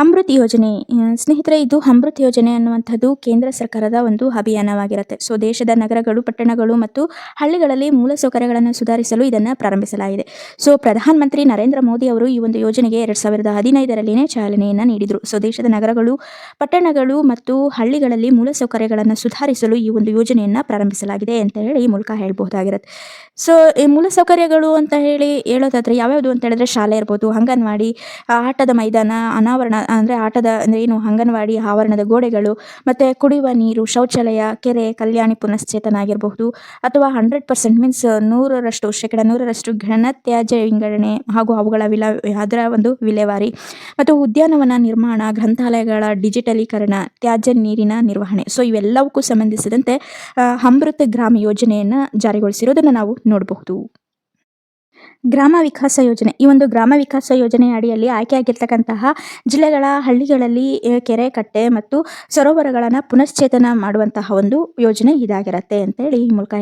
ಅಮೃತ್ ಯೋಜನೆ ಸ್ನೇಹಿತರೆ, ಇದು ಅಮೃತ್ ಯೋಜನೆ ಅನ್ನುವಂಥದ್ದು ಕೇಂದ್ರ ಸರ್ಕಾರದ ಒಂದು ಅಭಿಯಾನವಾಗಿರುತ್ತೆ. ಸೊ, ದೇಶದ ನಗರಗಳು, ಪಟ್ಟಣಗಳು ಮತ್ತು ಹಳ್ಳಿಗಳಲ್ಲಿ ಮೂಲಸೌಕರ್ಯಗಳನ್ನು ಸುಧಾರಿಸಲು ಇದನ್ನು ಪ್ರಾರಂಭಿಸಲಾಗಿದೆ. ಸೊ, ಪ್ರಧಾನಮಂತ್ರಿ ನರೇಂದ್ರ ಮೋದಿ ಅವರು ಈ ಒಂದು ಯೋಜನೆಗೆ ಎರಡು ಸಾವಿರದ ಹದಿನೈದರಲ್ಲಿನೇ ಚಾಲನೆಯನ್ನು ನೀಡಿದರು. ಸೊ, ದೇಶದ ನಗರಗಳು, ಪಟ್ಟಣಗಳು ಮತ್ತು ಹಳ್ಳಿಗಳಲ್ಲಿ ಮೂಲಸೌಕರ್ಯಗಳನ್ನು ಸುಧಾರಿಸಲು ಈ ಒಂದು ಯೋಜನೆಯನ್ನು ಪ್ರಾರಂಭಿಸಲಾಗಿದೆ ಅಂತ ಹೇಳಿ ಈ ಮೂಲಕ ಹೇಳಬಹುದಾಗಿರುತ್ತೆ. ಸೊ, ಈ ಮೂಲಸೌಕರ್ಯಗಳು ಅಂತ ಹೇಳಿ ಹೇಳೋದಾದ್ರೆ, ಯಾವ್ಯಾವುದು ಅಂತ ಹೇಳಿದ್ರೆ ಶಾಲೆ ಇರ್ಬೋದು, ಅಂಗನವಾಡಿ ಆಟದ ಮೈದಾನ, ಅನಾವರಣ ಅಂದರೆ ಆಟದ ಅಂದರೆ ಏನು ಅಂಗನವಾಡಿ ಆವರಣದ ಗೋಡೆಗಳು ಮತ್ತು ಕುಡಿಯುವ ನೀರು, ಶೌಚಾಲಯ, ಕೆರೆ, ಕಲ್ಯಾಣಿ ಪುನಶ್ಚೇತನ ಆಗಿರಬಹುದು ಅಥವಾ ಹಂಡ್ರೆಡ್ ಪರ್ಸೆಂಟ್ ಮೀನ್ಸ್ ನೂರರಷ್ಟು, ಶೇಕಡ ನೂರರಷ್ಟು ಘನತ್ಯಾಜ್ಯ ವಿಂಗಡಣೆ ಹಾಗೂ ಅವುಗಳ ವಿಲ, ಅದರ ಒಂದು ವಿಲೇವಾರಿ. ಮತ್ತು ಉದ್ಯಾನವನ ನಿರ್ಮಾಣ, ಗ್ರಂಥಾಲಯಗಳ ಡಿಜಿಟಲೀಕರಣ, ತ್ಯಾಜ್ಯ ನೀರಿನ ನಿರ್ವಹಣೆ. ಸೊ ಇವೆಲ್ಲವಕ್ಕೂ ಸಂಬಂಧಿಸಿದಂತೆ ಅಮೃತ ಗ್ರಾಮ ಯೋಜನೆಯನ್ನು ಜಾರಿಗೊಳಿಸಿರೋದನ್ನು ನಾವು ನೋಡಬಹುದು. ಗ್ರಾಮ ವಿಕಾಸ ಯೋಜನೆ. ಈ ಒಂದು ಗ್ರಾಮ ವಿಕಾಸ ಯೋಜನೆ ಅಡಿಯಲ್ಲಿ ಆಯ್ಕೆಯಾಗಿರ್ತಕ್ಕಂತಹ ಜಿಲ್ಲೆಗಳ ಹಳ್ಳಿಗಳಲ್ಲಿ ಕೆರೆ ಕಟ್ಟೆ ಮತ್ತು ಸರೋವರಗಳನ್ನು ಪುನಶ್ಚೇತನ ಮಾಡುವಂತಹ ಒಂದು ಯೋಜನೆ ಇದಾಗಿರುತ್ತೆ ಅಂತೇಳಿ ಈ ಮೂಲಕ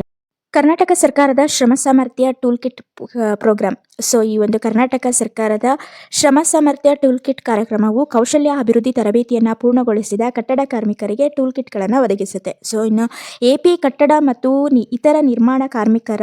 ಕರ್ನಾಟಕ ಸರ್ಕಾರದ ಶ್ರಮ ಸಾಮರ್ಥ್ಯ ಟೂಲ್ ಕಿಟ್ ಪ್ರೋಗ್ರಾಮ್ ಸೊ, ಈ ಒಂದು ಕರ್ನಾಟಕ ಸರ್ಕಾರದ ಶ್ರಮ ಸಾಮರ್ಥ್ಯ ಟೂಲ್ ಕಿಟ್ ಕಾರ್ಯಕ್ರಮವು ಕೌಶಲ್ಯ ಅಭಿವೃದ್ಧಿ ತರಬೇತಿಯನ್ನು ಪೂರ್ಣಗೊಳಿಸಿದ ಕಟ್ಟಡ ಕಾರ್ಮಿಕರಿಗೆ ಟೂಲ್ ಕಿಟ್ಗಳನ್ನು ಒದಗಿಸುತ್ತೆ. ಸೊ, ಇನ್ನು ಎಪಿ ಕಟ್ಟಡ ಮತ್ತು ಇತರ ನಿರ್ಮಾಣ ಕಾರ್ಮಿಕರ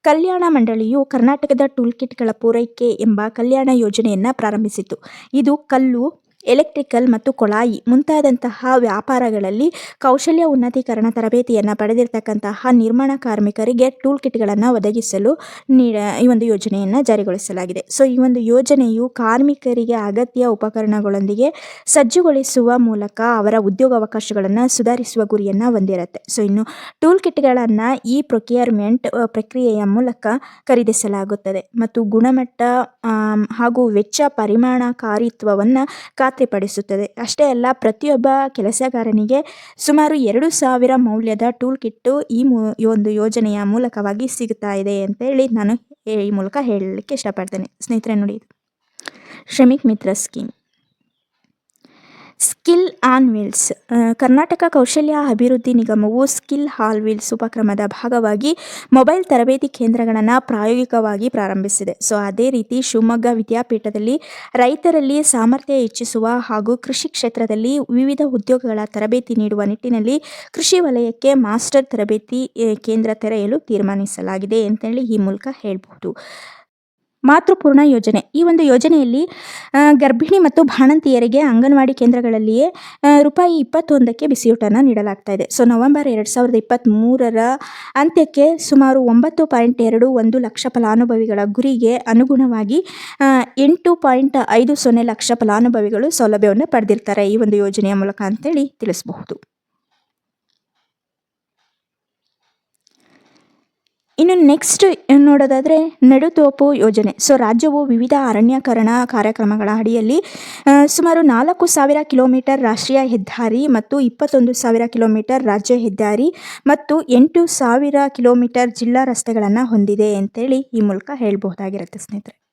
ಕಲ್ಯಾಣ ಮಂಡಳಿಯು ಕರ್ನಾಟಕದ ಟೂಲ್ ಕಿಟ್ಗಳ ಪೂರೈಕೆ ಎಂಬ ಕಲ್ಯಾಣ ಯೋಜನೆಯನ್ನು ಪ್ರಾರಂಭಿಸಿತು ಇದು ಕಲ್ಲು ಎಲೆಕ್ಟ್ರಿಕಲ್ ಮತ್ತು ಕೊಳಾಯಿ ಮುಂತಾದಂತಹ ವ್ಯಾಪಾರಗಳಲ್ಲಿ ಕೌಶಲ್ಯ ಉನ್ನತೀಕರಣ ತರಬೇತಿಯನ್ನು ಪಡೆದಿರತಕ್ಕಂತಹ ನಿರ್ಮಾಣ ಕಾರ್ಮಿಕರಿಗೆ ಟೂಲ್ ಕಿಟ್ಗಳನ್ನು ಒದಗಿಸಲು ನೀಡ ಈ ಒಂದು ಯೋಜನೆಯನ್ನು ಜಾರಿಗೊಳಿಸಲಾಗಿದೆ. ಸೊ, ಈ ಒಂದು ಯೋಜನೆಯು ಕಾರ್ಮಿಕರಿಗೆ ಅಗತ್ಯ ಉಪಕರಣಗಳೊಂದಿಗೆ ಸಜ್ಜುಗೊಳಿಸುವ ಮೂಲಕ ಅವರ ಉದ್ಯೋಗಾವಕಾಶಗಳನ್ನು ಸುಧಾರಿಸುವ ಗುರಿಯನ್ನು ಹೊಂದಿರುತ್ತೆ. ಸೊ, ಇನ್ನು ಟೂಲ್ ಕಿಟ್ಗಳನ್ನು ಈ ಪ್ರೊಕ್ಯೂರ್ಮೆಂಟ್ ಪ್ರಕ್ರಿಯೆಯ ಮೂಲಕ ಖರೀದಿಸಲಾಗುತ್ತದೆ. ಮತ್ತು ಗುಣಮಟ್ಟ ಹಾಗೂ ವೆಚ್ಚ, ಪರಿಮಾಣಕಾರಿತ್ವವನ್ನು ಖಾತ್ರಿಪಡಿಸುತ್ತದೆ. ಅಷ್ಟೇ ಅಲ್ಲ, ಪ್ರತಿಯೊಬ್ಬ ಕೆಲಸಗಾರನಿಗೆ ಸುಮಾರು ಎರಡು ಸಾವಿರ ಮೌಲ್ಯದ ಟೂಲ್ ಕಿಟ್ಟು ಈ ಒಂದು ಯೋಜನೆಯ ಮೂಲಕವಾಗಿ ಸಿಗ್ತಾ ಇದೆ ಅಂತೇಳಿ ನಾನು ಈ ಮೂಲಕ ಹೇಳಲಿಕ್ಕೆ ಇಷ್ಟಪಡ್ತೇನೆ. ಸ್ನೇಹಿತರೆ, ನೋಡಿ Shramik Mitra scheme. Skill on wheels. Karnataka ಕೌಶಲ್ಯ ಅಭಿವೃದ್ಧಿ ನಿಗಮವು ಸ್ಕಿಲ್ ಹಾಲ್ ವೀಲ್ಸ್ ಉಪಕ್ರಮದ ಭಾಗವಾಗಿ ಮೊಬೈಲ್ ತರಬೇತಿ ಕೇಂದ್ರಗಳನ್ನು ಪ್ರಾಯೋಗಿಕವಾಗಿ ಪ್ರಾರಂಭಿಸಿದೆ. ಸೊ, ಅದೇ ರೀತಿ ಶಿವಮೊಗ್ಗ ವಿದ್ಯಾಪೀಠದಲ್ಲಿ ರೈತರಲ್ಲಿ ಸಾಮರ್ಥ್ಯ ಹೆಚ್ಚಿಸುವ ಹಾಗೂ ಕೃಷಿ ಕ್ಷೇತ್ರದಲ್ಲಿ ವಿವಿಧ ಉದ್ಯೋಗಗಳ ತರಬೇತಿ ನೀಡುವ ನಿಟ್ಟಿನಲ್ಲಿ ಕೃಷಿ ವಲಯಕ್ಕೆ ಮಾಸ್ಟರ್ ತರಬೇತಿ ಕೇಂದ್ರ ತೆರೆಯಲು ತೀರ್ಮಾನಿಸಲಾಗಿದೆ ಅಂತೇಳಿ ಈ ಮೂಲಕ ಹೇಳ್ಬಹುದು. ಮಾತೃಪೂರ್ಣ ಯೋಜನೆ. ಈ ಒಂದು ಯೋಜನೆಯಲ್ಲಿ ಗರ್ಭಿಣಿ ಮತ್ತು ಬಾಣಂತಿಯರಿಗೆ ಅಂಗನವಾಡಿ ಕೇಂದ್ರಗಳಲ್ಲಿಯೇ ರೂಪಾಯಿ ಇಪ್ಪತ್ತೊಂದಕ್ಕೆ ಬಿಸಿಯೂಟನ ನೀಡಲಾಗ್ತಾ ಇದೆ. ಸೊ, ನವೆಂಬರ್ ಎರಡು ಸಾವಿರದ ಇಪ್ಪತ್ತ್ಮೂರರ ಅಂತ್ಯಕ್ಕೆ ಸುಮಾರು ಒಂಬತ್ತು ಪಾಯಿಂಟ್ ಎರಡು ಒಂದು ಲಕ್ಷ ಫಲಾನುಭವಿಗಳ ಗುರಿಗೆ ಅನುಗುಣವಾಗಿ ಎಂಟು ಪಾಯಿಂಟ್ ಐದು ಸೊನ್ನೆ ಲಕ್ಷ ಫಲಾನುಭವಿಗಳು ಸೌಲಭ್ಯವನ್ನು ಪಡೆದಿರ್ತಾರೆ ಈ ಒಂದು ಯೋಜನೆಯ ಮೂಲಕ ಅಂತೇಳಿ ತಿಳಿಸಬಹುದು. ಇನ್ನು ನೆಕ್ಸ್ಟ್ ನೋಡೋದಾದರೆ ನಡುತೋಪು ಯೋಜನೆ. ಸೊ ರಾಜ್ಯವು ವಿವಿಧ ಅರಣ್ಯಕರಣ ಕಾರ್ಯಕ್ರಮಗಳ ಅಡಿಯಲ್ಲಿ ಸುಮಾರು ನಾಲ್ಕು ಸಾವಿರ ಕಿಲೋಮೀಟರ್ ರಾಷ್ಟ್ರೀಯ ಹೆದ್ದಾರಿ ಮತ್ತು ಇಪ್ಪತ್ತೊಂದು ಸಾವಿರ ಕಿಲೋಮೀಟರ್ ರಾಜ್ಯ ಹೆದ್ದಾರಿ ಮತ್ತು ಎಂಟು ಸಾವಿರ ಕಿಲೋಮೀಟರ್ ಜಿಲ್ಲಾ ರಸ್ತೆಗಳನ್ನು ಹೊಂದಿದೆ ಅಂತೇಳಿ ಈ ಮೂಲಕ ಹೇಳಬಹುದಾಗಿರುತ್ತೆ ಸ್ನೇಹಿತರೆ.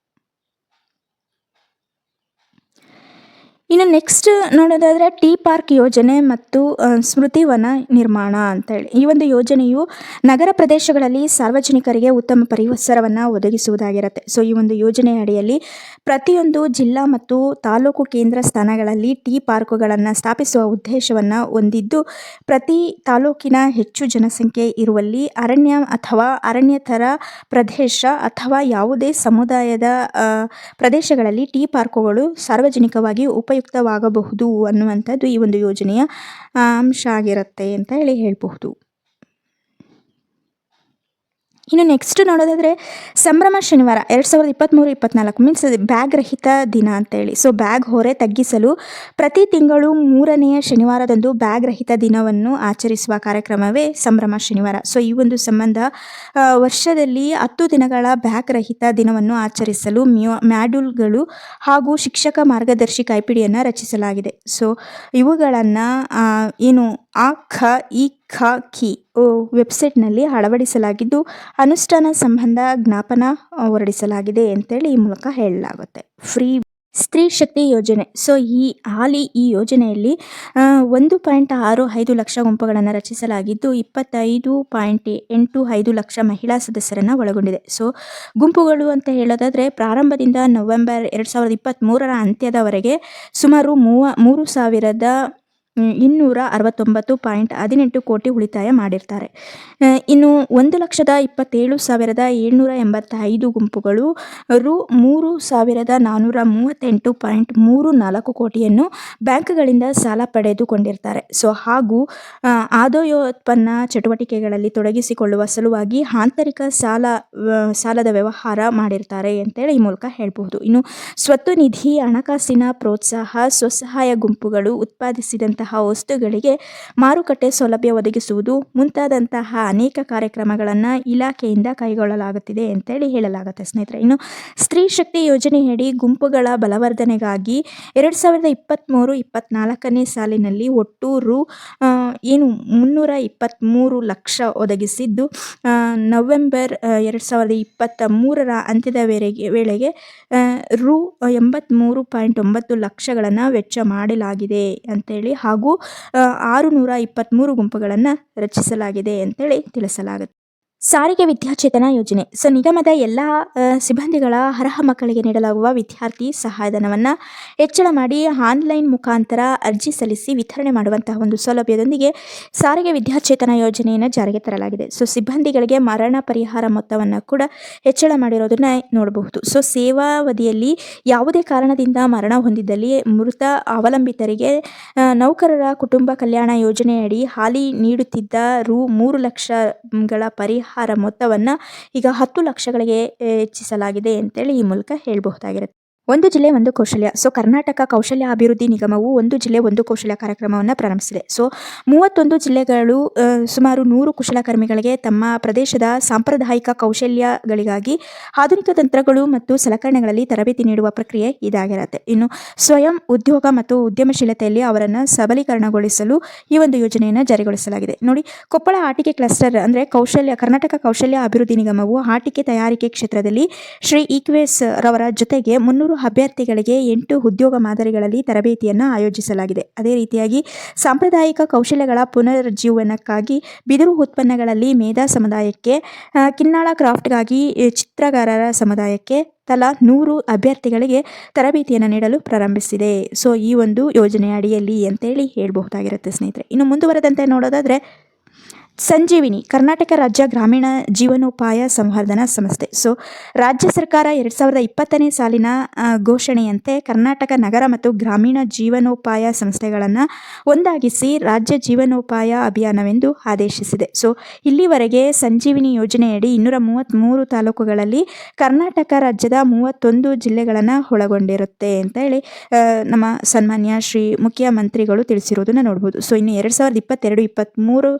ಇನ್ನು ನೆಕ್ಸ್ಟ್ ನೋಡೋದಾದರೆ ಟೀ ಪಾರ್ಕ್ ಯೋಜನೆ ಮತ್ತು ಸ್ಮೃತಿವನ ಸ್ಮೃತಿ ವನ ನಿರ್ಮಾಣ ಅಂತೇಳಿ. ಈ ಒಂದು ಯೋಜನೆಯು ನಗರ ಪ್ರದೇಶಗಳಲ್ಲಿ ಸಾರ್ವಜನಿಕರಿಗೆ ಉತ್ತಮ ಪರಿಸರವನ್ನು ಒದಗಿಸುವುದಾಗಿರುತ್ತೆ. ಸೊ ಈ ಒಂದು ಯೋಜನೆ ಅಡಿಯಲ್ಲಿ ಪ್ರತಿಯೊಂದು ಜಿಲ್ಲಾ ಮತ್ತು ತಾಲೂಕು ಕೇಂದ್ರ ಸ್ಥಾನಗಳಲ್ಲಿ ಟೀ ಪಾರ್ಕುಗಳನ್ನು ಸ್ಥಾಪಿಸುವ ಉದ್ದೇಶವನ್ನು ಹೊಂದಿದ್ದು, ಪ್ರತಿ ತಾಲೂಕಿನ ಹೆಚ್ಚು ಜನಸಂಖ್ಯೆ ಇರುವಲ್ಲಿ ಅರಣ್ಯ ಅಥವಾ ಅರಣ್ಯತರ ಪ್ರದೇಶ ಅಥವಾ ಯಾವುದೇ ಸಮುದಾಯದ ಪ್ರದೇಶಗಳಲ್ಲಿ ಟೀ ಪಾರ್ಕುಗಳು ಸಾರ್ವಜನಿಕವಾಗಿ ಉಪಯುಕ್ತವಾಗಬಹುದು ಅನ್ನುವಂಥದ್ದು ಈ ಒಂದು ಯೋಜನೆಯ ಅಂಶ ಆಗಿರುತ್ತೆ ಅಂತ ಹೇಳಿ ಹೇಳಬಹುದು. ಇನ್ನು ನೆಕ್ಸ್ಟ್ ನೋಡೋದಾದರೆ ಸಂಭ್ರಮ ಶನಿವಾರ ಎರಡು ಸಾವಿರದ ಇಪ್ಪತ್ತ್ಮೂರು ಇಪ್ಪತ್ತ್ನಾಲ್ಕು ಮೀನ್ಸ್ ಬ್ಯಾಗ್ ರಹಿತ ದಿನ ಅಂತೇಳಿ. ಸೊ ಬ್ಯಾಗ್ ಹೊರೆ ತಗ್ಗಿಸಲು ಪ್ರತಿ ತಿಂಗಳು ಮೂರನೆಯ ಶನಿವಾರದಂದು ಬ್ಯಾಗ್ ರಹಿತ ದಿನವನ್ನು ಆಚರಿಸುವ ಕಾರ್ಯಕ್ರಮವೇ ಸಂಭ್ರಮ ಶನಿವಾರ. ಸೊ ಈ ಒಂದು ಸಂಬಂಧ ವರ್ಷದಲ್ಲಿ ಹತ್ತು ದಿನಗಳ ಬ್ಯಾಗ್ ರಹಿತ ದಿನವನ್ನು ಆಚರಿಸಲು ಮ್ಯೂ, ಮ್ಯಾಡ್ಯೂಲ್ಗಳು ಹಾಗೂ ಶಿಕ್ಷಕ ಮಾರ್ಗದರ್ಶಿ ಕೈಪಿಡಿಯನ್ನು ರಚಿಸಲಾಗಿದೆ. ಸೊ ಇವುಗಳನ್ನು ಏನು, ಆ, ಖ, ಈ ಖ ಕಿ ಓ, ವೆಬ್ಸೈಟ್ನಲ್ಲಿ ಅಳವಡಿಸಲಾಗಿದ್ದು ಅನುಷ್ಠಾನ ಸಂಬಂಧ ಜ್ಞಾಪನ ಹೊರಡಿಸಲಾಗಿದೆ ಅಂತೇಳಿ ಈ ಮೂಲಕ ಹೇಳಲಾಗುತ್ತೆ. ಫ್ರೀ ಸ್ತ್ರೀ ಶಕ್ತಿ ಯೋಜನೆ. ಸೊ ಈ ಹಾಲಿ ಈ ಯೋಜನೆಯಲ್ಲಿ ಒಂದು ಪಾಯಿಂಟ್ ಆರು ಐದು ಲಕ್ಷ ಗುಂಪುಗಳನ್ನು ರಚಿಸಲಾಗಿದ್ದು ಇಪ್ಪತ್ತೈದು ಪಾಯಿಂಟ್ ಎಂಟು ಐದು ಲಕ್ಷ ಮಹಿಳಾ ಸದಸ್ಯರನ್ನು ಒಳಗೊಂಡಿದೆ. ಸೊ ಗುಂಪುಗಳು ಅಂತ ಹೇಳೋದಾದರೆ ಪ್ರಾರಂಭದಿಂದ ನವೆಂಬರ್ ಎರಡು ಸಾವಿರದ ಇಪ್ಪತ್ತ್ಮೂರರ ಅಂತ್ಯದವರೆಗೆ ಸುಮಾರು ಮೂವ ಮೂರು ಸಾವಿರದ ಇನ್ನೂರ ಅರವತ್ತೊಂಬತ್ತು ಪಾಯಿಂಟ್ ಹದಿನೆಂಟು ಕೋಟಿ ಉಳಿತಾಯ ಮಾಡಿರ್ತಾರೆ. ಇನ್ನು ಒಂದು ಲಕ್ಷದ ಇಪ್ಪತ್ತೇಳು ಸಾವಿರದ ಏಳ್ನೂರ ಎಂಬತ್ತೈದು ಗುಂಪುಗಳು ರು ಮೂರು ಸಾವಿರದ ನಾನ್ನೂರ ಮೂವತ್ತೆಂಟು ಪಾಯಿಂಟ್ ಮೂರು ನಾಲ್ಕು ಕೋಟಿಯನ್ನು ಬ್ಯಾಂಕ್ಗಳಿಂದ ಸಾಲ ಪಡೆದುಕೊಂಡಿರ್ತಾರೆ. ಸೊ, ಹಾಗೂ ಆದಾಯೋತ್ಪನ್ನ ಚಟುವಟಿಕೆಗಳಲ್ಲಿ ತೊಡಗಿಸಿಕೊಳ್ಳುವ ಸಲುವಾಗಿ ಆಂತರಿಕ ಸಾಲ ಸಾಲದ ವ್ಯವಹಾರ ಮಾಡಿರ್ತಾರೆ ಅಂತೇಳಿ ಈ ಮೂಲಕ ಹೇಳಬಹುದು. ಇನ್ನು, ಸ್ವತ್ತು ನಿಧಿ ಹಣಕಾಸಿನ ಪ್ರೋತ್ಸಾಹ, ಸ್ವಸಹಾಯ ಗುಂಪುಗಳು ಉತ್ಪಾದಿಸಿದಂತಹ ವಸ್ತುಗಳಿಗೆ ಮಾರುಕಟ್ಟೆ ಸೌಲಭ್ಯ ಒದಗಿಸುವುದು ಮುಂತಾದಂತಹ ಅನೇಕ ಕಾರ್ಯಕ್ರಮಗಳನ್ನು ಇಲಾಖೆಯಿಂದ ಕೈಗೊಳ್ಳಲಾಗುತ್ತಿದೆ ಅಂತೇಳಿ ಹೇಳಲಾಗುತ್ತೆ ಸ್ನೇಹಿತರೆ. ಇನ್ನು ಸ್ತ್ರೀ ಶಕ್ತಿ ಯೋಜನೆಯಡಿ ಗುಂಪುಗಳ ಬಲವರ್ಧನೆಗಾಗಿ ಎರಡು ಸಾವಿರದ ಇಪ್ಪತ್ತ್ಮೂರು ಇಪ್ಪತ್ತ್ನಾಲ್ಕನೇ ಸಾಲಿನಲ್ಲಿ ಒಟ್ಟು ರು ಏನು ಮುನ್ನೂರ ಇಪ್ಪತ್ತ್ಮೂರು ಲಕ್ಷ ಒದಗಿಸಿದ್ದು ನವೆಂಬರ್ ಎರಡು ಸಾವಿರದ ಇಪ್ಪತ್ತ ಮೂರರ ಅಂತ್ಯದ ವೇಳೆಗೆ ವೇಳೆಗೆ ರು ಎಂಬತ್ತ್ಮೂರು ಪಾಯಿಂಟ್ ಒಂಬತ್ತು ಲಕ್ಷಗಳನ್ನು ವೆಚ್ಚ ಮಾಡಲಾಗಿದೆ ಅಂತೇಳಿ ಹಾಗೂ ಆರು ನೂರ ಇಪ್ಪತ್ತ್ಮೂರು ಗುಂಪುಗಳನ್ನು ರಚಿಸಲಾಗಿದೆ ಅಂತೇಳಿ ತಿಳಿಸಲಾಗುತ್ತೆ ಸಾರಿಗೆ ವಿದ್ಯಾಚೇತನ ಯೋಜನೆ. ಸೊ, ನಿಗಮದ ಎಲ್ಲ ಸಿಬ್ಬಂದಿಗಳ ಅರ್ಹ ಮಕ್ಕಳಿಗೆ ನೀಡಲಾಗುವ ವಿದ್ಯಾರ್ಥಿ ಸಹಾಯಧನವನ್ನು ಹೆಚ್ಚಳ ಮಾಡಿ ಆನ್ಲೈನ್ ಮುಖಾಂತರ ಅರ್ಜಿ ಸಲ್ಲಿಸಿ ವಿತರಣೆ ಮಾಡುವಂತಹ ಒಂದು ಸೌಲಭ್ಯದೊಂದಿಗೆ ಸಾರಿಗೆ ವಿದ್ಯಾಚೇತನ ಯೋಜನೆಯನ್ನು ಜಾರಿಗೆ ತರಲಾಗಿದೆ. ಸೊ, ಸಿಬ್ಬಂದಿಗಳಿಗೆ ಮರಣ ಪರಿಹಾರ ಮೊತ್ತವನ್ನು ಕೂಡ ಹೆಚ್ಚಳ ಮಾಡಿರೋದನ್ನು ನೋಡಬಹುದು. ಸೊ, ಸೇವಾವಧಿಯಲ್ಲಿ ಯಾವುದೇ ಕಾರಣದಿಂದ ಮರಣ ಹೊಂದಿದ್ದಲ್ಲಿ ಮೃತ ಅವಲಂಬಿತರಿಗೆ ನೌಕರರ ಕುಟುಂಬ ಕಲ್ಯಾಣ ಯೋಜನೆಯಡಿ ಹಾಲಿ ನೀಡುತ್ತಿದ್ದ ರು ಮೂರು ಲಕ್ಷಗಳ ಪರಿಹಾರ ಮೊತ್ತವನ್ನು ಈಗ ಹತ್ತು ಲಕ್ಷಗಳಿಗೆ ಹೆಚ್ಚಿಸಲಾಗಿದೆ ಅಂತೇಳಿ ಈ ಮೂಲಕ ಹೇಳಬಹುದಾಗಿರುತ್ತೆ. ಒಂದು ಜಿಲ್ಲೆ, ಒಂದು ಕೌಶಲ್ಯ. ಸೊ ಕರ್ನಾಟಕ ಕೌಶಲ್ಯ ಅಭಿವೃದ್ಧಿ ನಿಗಮವು ಒಂದು ಜಿಲ್ಲೆ, ಒಂದು ಕೌಶಲ್ಯ ಕಾರ್ಯಕ್ರಮವನ್ನು ಪ್ರಾರಂಭಿಸಿದೆ. ಸೊ ಮೂವತ್ತೊಂದು ಜಿಲ್ಲೆಗಳು ಸುಮಾರು ನೂರು ಕುಶಲಕರ್ಮಿಗಳಿಗೆ ತಮ್ಮ ಪ್ರದೇಶದ ಸಾಂಪ್ರದಾಯಿಕ ಕೌಶಲ್ಯಗಳಿಗಾಗಿ ಆಧುನಿಕ ತಂತ್ರಗಳು ಮತ್ತು ಸಲಕರಣೆಗಳಲ್ಲಿ ತರಬೇತಿ ನೀಡುವ ಪ್ರಕ್ರಿಯೆ ಇದಾಗಿರುತ್ತೆ. ಇನ್ನು ಸ್ವಯಂ ಉದ್ಯೋಗ ಮತ್ತು ಉದ್ಯಮಶೀಲತೆಯಲ್ಲಿ ಅವರನ್ನು ಸಬಲೀಕರಣಗೊಳಿಸಲು ಈ ಒಂದು ಯೋಜನೆಯನ್ನು ಜಾರಿಗೊಳಿಸಲಾಗಿದೆ. ನೋಡಿ, ಕೊಪ್ಪಳ ಆಟಿಕೆ ಕ್ಲಸ್ಟರ್ ಅಂದರೆ ಕೌಶಲ್ಯ, ಕರ್ನಾಟಕ ಕೌಶಲ್ಯ ಅಭಿವೃದ್ಧಿ ನಿಗಮವು ಆಟಿಕೆ ತಯಾರಿಕೆ ಕ್ಷೇತ್ರದಲ್ಲಿ ಶ್ರೀ ಈಕ್ವೇಸ್ ರವರ ಜೊತೆಗೆ ಮುನ್ನೂರು ಅಭ್ಯರ್ಥಿಗಳಿಗೆ ಎಂಟು ಉದ್ಯೋಗ ಮಾದರಿಗಳಲ್ಲಿ ತರಬೇತಿಯನ್ನು ಆಯೋಜಿಸಲಾಗಿದೆ. ಅದೇ ರೀತಿಯಾಗಿ ಸಾಂಪ್ರದಾಯಿಕ ಕೌಶಲ್ಯಗಳ ಪುನರುಜ್ಜೀವನಕ್ಕಾಗಿ ಬಿದಿರು ಉತ್ಪನ್ನಗಳಲ್ಲಿ ಮೇಧಾ ಸಮುದಾಯಕ್ಕೆ ಕಿನ್ನಾಳ ಕ್ರಾಫ್ಟ್ಗಾಗಿ ಚಿತ್ರಗಾರರ ಸಮುದಾಯಕ್ಕೆ ತಲಾ ನೂರು ಅಭ್ಯರ್ಥಿಗಳಿಗೆ ತರಬೇತಿಯನ್ನು ನೀಡಲು ಪ್ರಾರಂಭಿಸಿದೆ. ಸೊ, ಈ ಒಂದು ಯೋಜನೆಯ ಅಡಿಯಲ್ಲಿ ಅಂತೇಳಿ ಹೇಳಬಹುದಾಗಿರುತ್ತೆ ಸ್ನೇಹಿತರೆ. ಇನ್ನು ಮುಂದುವರೆದಂತೆ ನೋಡೋದಾದರೆ ಸಂಜೀವಿನಿ, ಕರ್ನಾಟಕ ರಾಜ್ಯ ಗ್ರಾಮೀಣ ಜೀವನೋಪಾಯ ಸಂವರ್ಧನಾ ಸಂಸ್ಥೆ. ಸೊ ರಾಜ್ಯ ಸರ್ಕಾರ ಎರಡು ಸಾವಿರದ ಇಪ್ಪತ್ತನೇ ಸಾಲಿನ ಘೋಷಣೆಯಂತೆ ಕರ್ನಾಟಕ ನಗರ ಮತ್ತು ಗ್ರಾಮೀಣ ಜೀವನೋಪಾಯ ಸಂಸ್ಥೆಗಳನ್ನು ಒಂದಾಗಿಸಿ ರಾಜ್ಯ ಜೀವನೋಪಾಯ ಅಭಿಯಾನವೆಂದು ಆದೇಶಿಸಿದೆ. ಸೊ ಇಲ್ಲಿವರೆಗೆ ಸಂಜೀವಿನಿ ಯೋಜನೆಯಡಿ ಇನ್ನೂರ ಮೂವತ್ತ್ಮೂರು ತಾಲೂಕುಗಳಲ್ಲಿ ಕರ್ನಾಟಕ ರಾಜ್ಯದ ಮೂವತ್ತೊಂದು ಜಿಲ್ಲೆಗಳನ್ನು ಒಳಗೊಂಡಿರುತ್ತೆ ಅಂತ ಹೇಳಿ ನಮ್ಮ ಸನ್ಮಾನ್ಯ ಶ್ರೀ ಮುಖ್ಯಮಂತ್ರಿಗಳು ತಿಳಿಸಿರೋದನ್ನು ನೋಡ್ಬೋದು. ಸೊ ಇನ್ನು ಎರಡು ಸಾವಿರದ ಇಪ್ಪತ್ತೆರಡು ಇಪ್ಪತ್ತ್ಮೂರು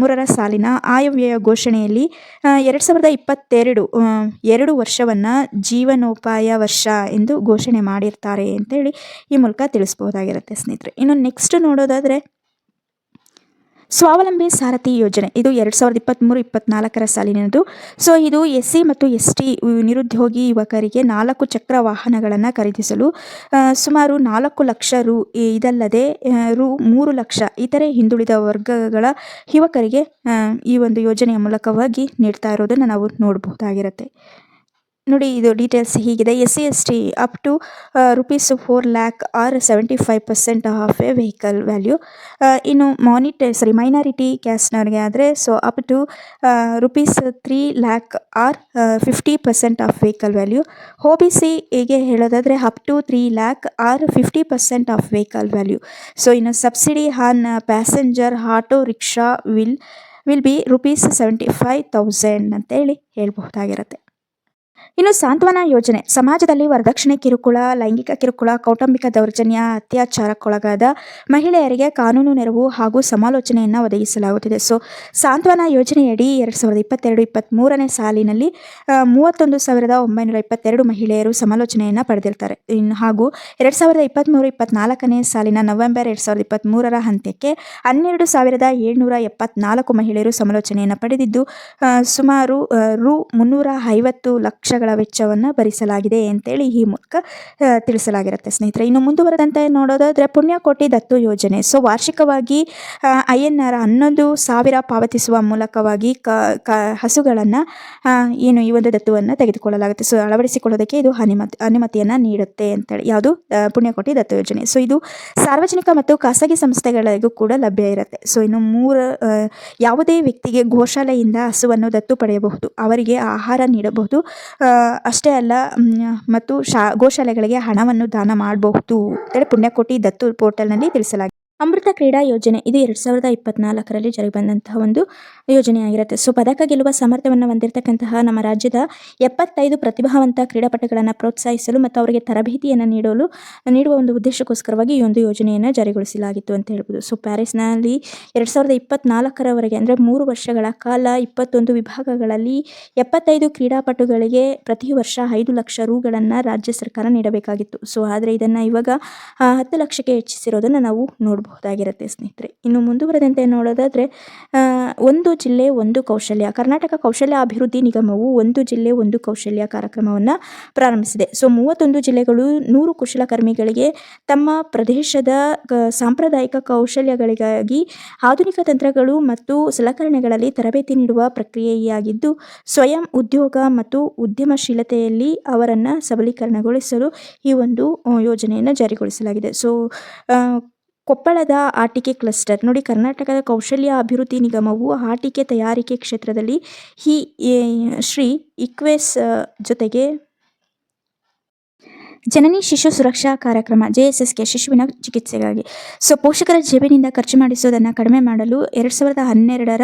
ಮೂರರ ಸಾಲಿನ ಆಯವ್ಯಯ ಘೋಷಣೆಯಲ್ಲಿ ಎರಡು ಸಾವಿರದ ಇಪ್ಪತ್ತೆರಡು ಎರಡು ವರ್ಷವನ್ನು ಜೀವನೋಪಾಯ ವರ್ಷ ಎಂದು ಘೋಷಣೆ ಮಾಡಿರ್ತಾರೆ ಅಂತೇಳಿ ಈ ಮೂಲಕ ತಿಳಿಸ್ಬೋದಾಗಿರುತ್ತೆ ಸ್ನೇಹಿತರೆ. ಇನ್ನು ನೆಕ್ಸ್ಟ್ ನೋಡೋದಾದರೆ ಸ್ವಾವಲಂಬಿ ಸಾರಥಿ ಯೋಜನೆ. ಇದು ಎರಡು ಸಾವಿರದ ಇಪ್ಪತ್ತ್ಮೂರು ಇಪ್ಪತ್ತ್ನಾಲ್ಕರ ಸಾಲಿನದು. ಸೊ ಇದು ಎಸ್ ಸಿ ಮತ್ತು ಎಸ್ ಟಿ ನಿರುದ್ಯೋಗಿ ಯುವಕರಿಗೆ ನಾಲ್ಕು ಚಕ್ರ ವಾಹನಗಳನ್ನು ಖರೀದಿಸಲು ಸುಮಾರು ನಾಲ್ಕು ಲಕ್ಷ ರು ಇದಲ್ಲದೆ ರು, ಮೂರು ಲಕ್ಷ ಇತರೆ ಹಿಂದುಳಿದ ವರ್ಗಗಳ ಯುವಕರಿಗೆ ಈ ಒಂದು ಯೋಜನೆಯ ಮೂಲಕವಾಗಿ ನೀಡ್ತಾ ಇರೋದನ್ನು ನಾವು ನೋಡಬಹುದಾಗಿರುತ್ತೆ. ನೋಡಿ ಇದು ಡೀಟೇಲ್ಸ್ ಹೀಗಿದೆ. S C S T up to rupees four lakh or seventy five percent of a vehicle value ಇನ್ನು ಮಾನಿಟ ಸಾರಿ ಮೈನಾರಿಟಿ ಕ್ಯಾಸ್ಟ್ನವ್ರಿಗೆ ಆದರೆ so up to rupees three lakh or fifty percent of vehicle value O B C ಹೇಗೆ ಹೇಳೋದಾದರೆ up to three lakh or fifty percent of vehicle value so ಇನ್ನು subsidy on passenger auto rickshaw will will be rupees seventy five thousand ಅಂತೇಳಿ ಹೇಳ್ಬಹುದಾಗಿರುತ್ತೆ. ಇನ್ನು ಸಾಂತ್ವನ ಯೋಜನೆ. ಸಮಾಜದಲ್ಲಿ ವರದಕ್ಷಿಣೆ ಕಿರುಕುಳ, ಲೈಂಗಿಕ ಕಿರುಕುಳ, ಕೌಟುಂಬಿಕ ದೌರ್ಜನ್ಯ, ಅತ್ಯಾಚಾರಕ್ಕೊಳಗಾದ ಮಹಿಳೆಯರಿಗೆ ಕಾನೂನು ನೆರವು ಹಾಗೂ ಸಮಾಲೋಚನೆಯನ್ನು ಒದಗಿಸಲಾಗುತ್ತಿದೆ. ಸೊ ಸಾಂತ್ವನ ಯೋಜನೆಯಡಿ ಎರಡು ಸಾವಿರದ ಇಪ್ಪತ್ತೆರಡು ಇಪ್ಪತ್ತ್ಮೂರನೇ ಸಾಲಿನಲ್ಲಿ ಮೂವತ್ತೊಂದು ಸಾವಿರದ ಒಂಬೈನೂರ ಇಪ್ಪತ್ತೆರಡು ಮಹಿಳೆಯರು ಸಮಾಲೋಚನೆಯನ್ನು ಪಡೆದಿರ್ತಾರೆ. ಇನ್ನು ಹಾಗೂ ಎರಡು ಸಾವಿರದ ಇಪ್ಪತ್ತ್ಮೂರು ಇಪ್ಪತ್ತ್ನಾಲ್ಕನೇ ಸಾಲಿನ ನವೆಂಬರ್ ಎರಡು ಸಾವಿರದ ಇಪ್ಪತ್ತ್ಮೂರರ ಹಂತಕ್ಕೆ ಹನ್ನೆರಡು ಸಾವಿರದ ಏಳ್ನೂರ ಎಪ್ಪತ್ನಾಲ್ಕು ಮಹಿಳೆಯರು ಸಮಾಲೋಚನೆಯನ್ನು ಪಡೆದಿದ್ದು ಸುಮಾರು ರು ಮುನ್ನೂರ ಐವತ್ತು ಲಕ್ಷ ಲಕ್ಷಗಳ ವೆಚ್ಚವನ್ನು ಭರಿಸಲಾಗಿದೆ ಅಂತೇಳಿ ಈ ಮೂಲಕ ತಿಳಿಸಲಾಗಿರುತ್ತೆ. ಸ್ನೇಹಿತರೆ, ಇನ್ನು ಮುಂದುವರೆದಂತೆ ನೋಡೋದಾದರೆ ಪುಣ್ಯಕೋಟಿ ದತ್ತು ಯೋಜನೆ. ಸೊ ವಾರ್ಷಿಕವಾಗಿ ಐ ಎನ್ ಆರ್ ಹನ್ನೊಂದು ಸಾವಿರ ಪಾವತಿಸುವ ಮೂಲಕವಾಗಿ ಕ ಕ, ಹಸುಗಳನ್ನು ಏನು ಈ ಒಂದು ದತ್ತುವನ್ನು ತೆಗೆದುಕೊಳ್ಳಲಾಗುತ್ತೆ. ಸೊ ಅಳವಡಿಸಿಕೊಳ್ಳೋದಕ್ಕೆ ಇದು ಅನುಮತಿ, ಅನುಮತಿಯನ್ನು ನೀಡುತ್ತೆ ಅಂತೇಳಿ, ಯಾವುದು ಪುಣ್ಯಕೋಟಿ ದತ್ತು ಯೋಜನೆ. ಸೊ ಇದು ಸಾರ್ವಜನಿಕ ಮತ್ತು ಖಾಸಗಿ ಸಂಸ್ಥೆಗಳಿಗೂ ಕೂಡ ಲಭ್ಯ ಇರುತ್ತೆ. ಸೊ ಇನ್ನು ಮೂರು ಯಾವುದೇ ವ್ಯಕ್ತಿಗೆ ಗೋಶಾಲೆಯಿಂದ ಹಸುವನ್ನು ದತ್ತು ಪಡೆಯಬಹುದು. ಅವರಿಗೆ ಆಹಾರ ನೀಡಬಹುದು. ಅಷ್ಟೇ ಅಲ್ಲ ಮತ್ತು ಶಾ ಗೋಶಾಲೆಗಳಿಗೆ ಹಣವನ್ನು ದಾನ ಮಾಡಬಹುದು. ಅಂತೇಳಿ ಪುಣ್ಯಕೋಟಿ ದತ್ತು ಪೋರ್ಟಲ್ನಲ್ಲಿ ತಿಳಿಸಲಾಗಿದೆ. ಅಮೃತ ಕ್ರೀಡಾ ಯೋಜನೆ ಇದು ಎರಡು ಸಾವಿರದ ಇಪ್ಪತ್ನಾಲ್ಕರಲ್ಲಿ ಜಾರಿಗೆ ಬಂದಂತಹ ಒಂದು ಯೋಜನೆಯಾಗಿರುತ್ತೆ. ಸೊ ಪದಕ ಗೆಲ್ಲುವ ಸಾಮರ್ಥ್ಯವನ್ನು ಹೊಂದಿರತಕ್ಕಂತಹ ನಮ್ಮ ರಾಜ್ಯದ ಎಪ್ಪತ್ತೈದು ಪ್ರತಿಭಾವಂತ ಕ್ರೀಡಾಪಟುಗಳನ್ನು ಪ್ರೋತ್ಸಾಹಿಸಲು ಮತ್ತು ಅವರಿಗೆ ತರಬೇತಿಯನ್ನು ನೀಡಲು, ನೀಡುವ ಒಂದು ಉದ್ದೇಶಕ್ಕೋಸ್ಕರವಾಗಿ ಈ ಒಂದು ಯೋಜನೆಯನ್ನು ಜಾರಿಗೊಳಿಸಲಾಗಿತ್ತು ಅಂತ ಹೇಳ್ಬೋದು. ಸೊ ಪ್ಯಾರಿಸ್ನಲ್ಲಿ ಎರಡು ಸಾವಿರದ ಇಪ್ಪತ್ನಾಲ್ಕರವರೆಗೆ ಅಂದರೆ ಮೂರು ವರ್ಷಗಳ ಕಾಲ ಇಪ್ಪತ್ತೊಂದು ವಿಭಾಗಗಳಲ್ಲಿ ಎಪ್ಪತ್ತೈದು ಕ್ರೀಡಾಪಟುಗಳಿಗೆ ಪ್ರತಿ ವರ್ಷ ಐದು ಲಕ್ಷ ರೂಗಳನ್ನು ರಾಜ್ಯ ಸರ್ಕಾರ ನೀಡಬೇಕಾಗಿತ್ತು. ಸೊ ಆದರೆ ಇದನ್ನು ಇವಾಗ ಹತ್ತು ಲಕ್ಷಕ್ಕೆ ಹೆಚ್ಚಿಸಿರೋದನ್ನು ನಾವು ನೋಡಬಹುದಾಗಿರುತ್ತೆ ಸ್ನೇಹಿತರೆ. ಇನ್ನು ಮುಂದುವರೆದಂತೆ ನೋಡೋದಾದರೆ ಒಂದು ಜಿಲ್ಲೆ, ಒಂದು ಕೌಶಲ್ಯ. ಕರ್ನಾಟಕ ಕೌಶಲ್ಯ ಅಭಿವೃದ್ಧಿ ನಿಗಮವು ಒಂದು ಜಿಲ್ಲೆ, ಒಂದು ಕೌಶಲ್ಯ ಕಾರ್ಯಕ್ರಮವನ್ನು ಪ್ರಾರಂಭಿಸಿದೆ. ಸೊ, ಮೂವತ್ತೊಂದು ಜಿಲ್ಲೆಗಳು ನೂರು ಕುಶಲಕರ್ಮಿಗಳಿಗೆ ತಮ್ಮ ಪ್ರದೇಶದ ಸಾಂಪ್ರದಾಯಿಕ ಕೌಶಲ್ಯಗಳಿಗಾಗಿ ಆಧುನಿಕ ತಂತ್ರಗಳು ಮತ್ತು ಸಲಕರಣೆಗಳಲ್ಲಿ ತರಬೇತಿ ನೀಡುವ ಪ್ರಕ್ರಿಯೆಯಾಗಿದ್ದು, ಸ್ವಯಂ ಉದ್ಯೋಗ ಮತ್ತು ಉದ್ಯಮಶೀಲತೆಯಲ್ಲಿ ಅವರನ್ನು ಸಬಲೀಕರಣಗೊಳಿಸಲು ಈ ಒಂದು ಯೋಜನೆಯನ್ನು ಜಾರಿಗೊಳಿಸಲಾಗಿದೆ. ಸೊ ಕೊಪ್ಪಳದ ಆಟಿಕೆ ಕ್ಲಸ್ಟರ್. ನೋಡಿ, ಕರ್ನಾಟಕದ ಕೌಶಲ್ಯ ಅಭಿವೃದ್ಧಿ ನಿಗಮವು ಆಟಿಕೆ ತಯಾರಿಕೆ ಕ್ಷೇತ್ರದಲ್ಲಿ ಹಿ ಶ್ರೀ ಇಕ್ವೆಸ್ ಜೊತೆಗೆ ಜನನಿ ಶಿಶು ಸುರಕ್ಷಾ ಕಾರ್ಯಕ್ರಮ ಜೆ ಎಸ್ ಎಸ್ಗೆ ಶಿಶುವಿನ ಚಿಕಿತ್ಸೆಗಾಗಿ. ಸೊ, ಪೋಷಕರ ಜೇಬಿನಿಂದ ಖರ್ಚು ಮಾಡಿಸುವುದನ್ನು ಕಡಿಮೆ ಮಾಡಲು ಎರಡು ಸಾವಿರದ ಹನ್ನೆರಡರ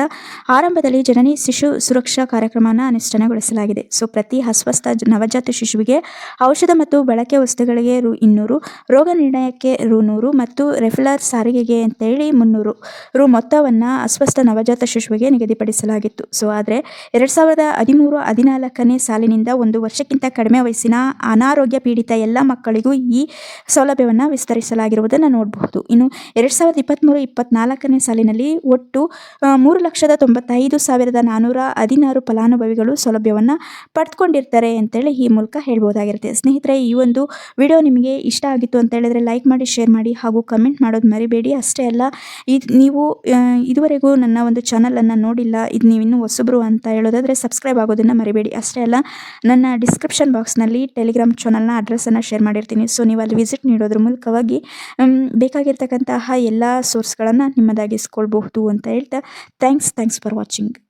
ಆರಂಭದಲ್ಲಿ ಜನನಿ ಶಿಶು ಸುರಕ್ಷಾ ಕಾರ್ಯಕ್ರಮವನ್ನು ಅನುಷ್ಠಾನಗೊಳಿಸಲಾಗಿದೆ. ಸೊ, ಪ್ರತಿ ಅಸ್ವಸ್ಥ ನವಜಾತ ಶಿಶುವಿಗೆ ಔಷಧ ಮತ್ತು ಬಳಕೆ ವಸ್ತುಗಳಿಗೆ ರು ಇನ್ನೂರು, ರೋಗ ನಿರ್ಣಯಕ್ಕೆ ರು ನೂರು ಮತ್ತು ರೆಫ್ಲರ್ ಸಾರಿಗೆಗೆ ಅಂತೇಳಿ ಮುನ್ನೂರು ರು ಮೊತ್ತವನ್ನು ಅಸ್ವಸ್ಥ ನವಜಾತ ಶಿಶುವಿಗೆ ನಿಗದಿಪಡಿಸಲಾಗಿತ್ತು. ಸೊ, ಆದರೆ ಎರಡು ಸಾವಿರದ ಹದಿಮೂರು ಹದಿನಾಲ್ಕನೇ ಸಾಲಿನಿಂದ ಒಂದು ವರ್ಷಕ್ಕಿಂತ ಕಡಿಮೆ ವಯಸ್ಸಿನ ಅನಾರೋಗ್ಯ ಪೀಡಿತ ಎಲ್ಲ ಮಕ್ಕಳಿಗೂ ಈ ಸೌಲಭ್ಯವನ್ನು ವಿಸ್ತರಿಸಲಾಗಿರುವುದನ್ನು ನೋಡಬಹುದು. ಇನ್ನು ಎರಡು ಸಾವಿರದ ಇಪ್ಪತ್ತ್ಮೂರು ಇಪ್ಪತ್ನಾಲ್ಕನೇ ಸಾಲಿನಲ್ಲಿ ಒಟ್ಟು ಮೂರು ಲಕ್ಷದ ತೊಂಬತ್ತೈದು ಸಾವಿರದ ನಾನ್ನೂರ ಹದಿನಾರು ಫಲಾನುಭವಿಗಳು ಸೌಲಭ್ಯವನ್ನು ಪಡೆದುಕೊಂಡಿರ್ತಾರೆ ಅಂತೇಳಿ ಈ ಮೂಲಕ ಹೇಳ್ಬೋದಾಗಿರುತ್ತೆ. ಸ್ನೇಹಿತರೆ, ಈ ಒಂದು ವಿಡಿಯೋ ನಿಮಗೆ ಇಷ್ಟ ಆಗಿತ್ತು ಅಂತ ಹೇಳಿದ್ರೆ ಲೈಕ್ ಮಾಡಿ, ಶೇರ್ ಮಾಡಿ ಹಾಗೂ ಕಮೆಂಟ್ ಮಾಡೋದು ಮರಿಬೇಡಿ. ಅಷ್ಟೇ ಅಲ್ಲ ಇದು ನೀವು ಇದುವರೆಗೂ ನನ್ನ ಒಂದು ಚಾನಲನ್ನು ನೋಡಿಲ್ಲ, ಇದು ನೀವು ಇನ್ನೂ ಹೊಸಬ್ರು ಅಂತ ಹೇಳೋದಾದರೆ ಸಬ್ಸ್ಕ್ರೈಬ್ ಆಗೋದನ್ನು ಮರಿಬೇಡಿ. ಅಷ್ಟೇ ಅಲ್ಲ, ನನ್ನ ಡಿಸ್ಕ್ರಿಪ್ಷನ್ ಬಾಕ್ಸ್ನಲ್ಲಿ ಟೆಲಿಗ್ರಾಮ್ ಚಾನಲ್ನ ಅಡ್ರೆಸ್ಸನ್ನು ಶೇರ್ ಮಾಡಿರ್ತೀನಿ. ಸೊ ನೀವು ಅಲ್ಲಿ ವಿಸಿಟ್ ನೀಡೋದ್ರ ಮೂಲಕವಾಗಿ ಬೇಕಾಗಿರ್ತಕ್ಕಂತಹ ಎಲ್ಲ ಸೋರ್ಸ್ಗಳನ್ನು ನಿಮ್ಮದಾಗಿಸ್ಕೊಳ್ಬಹುದು ಅಂತ ಹೇಳ್ತಾ ಥ್ಯಾಂಕ್ಸ್ ಥ್ಯಾಂಕ್ಸ್ ಫಾರ್ ವಾಚಿಂಗ್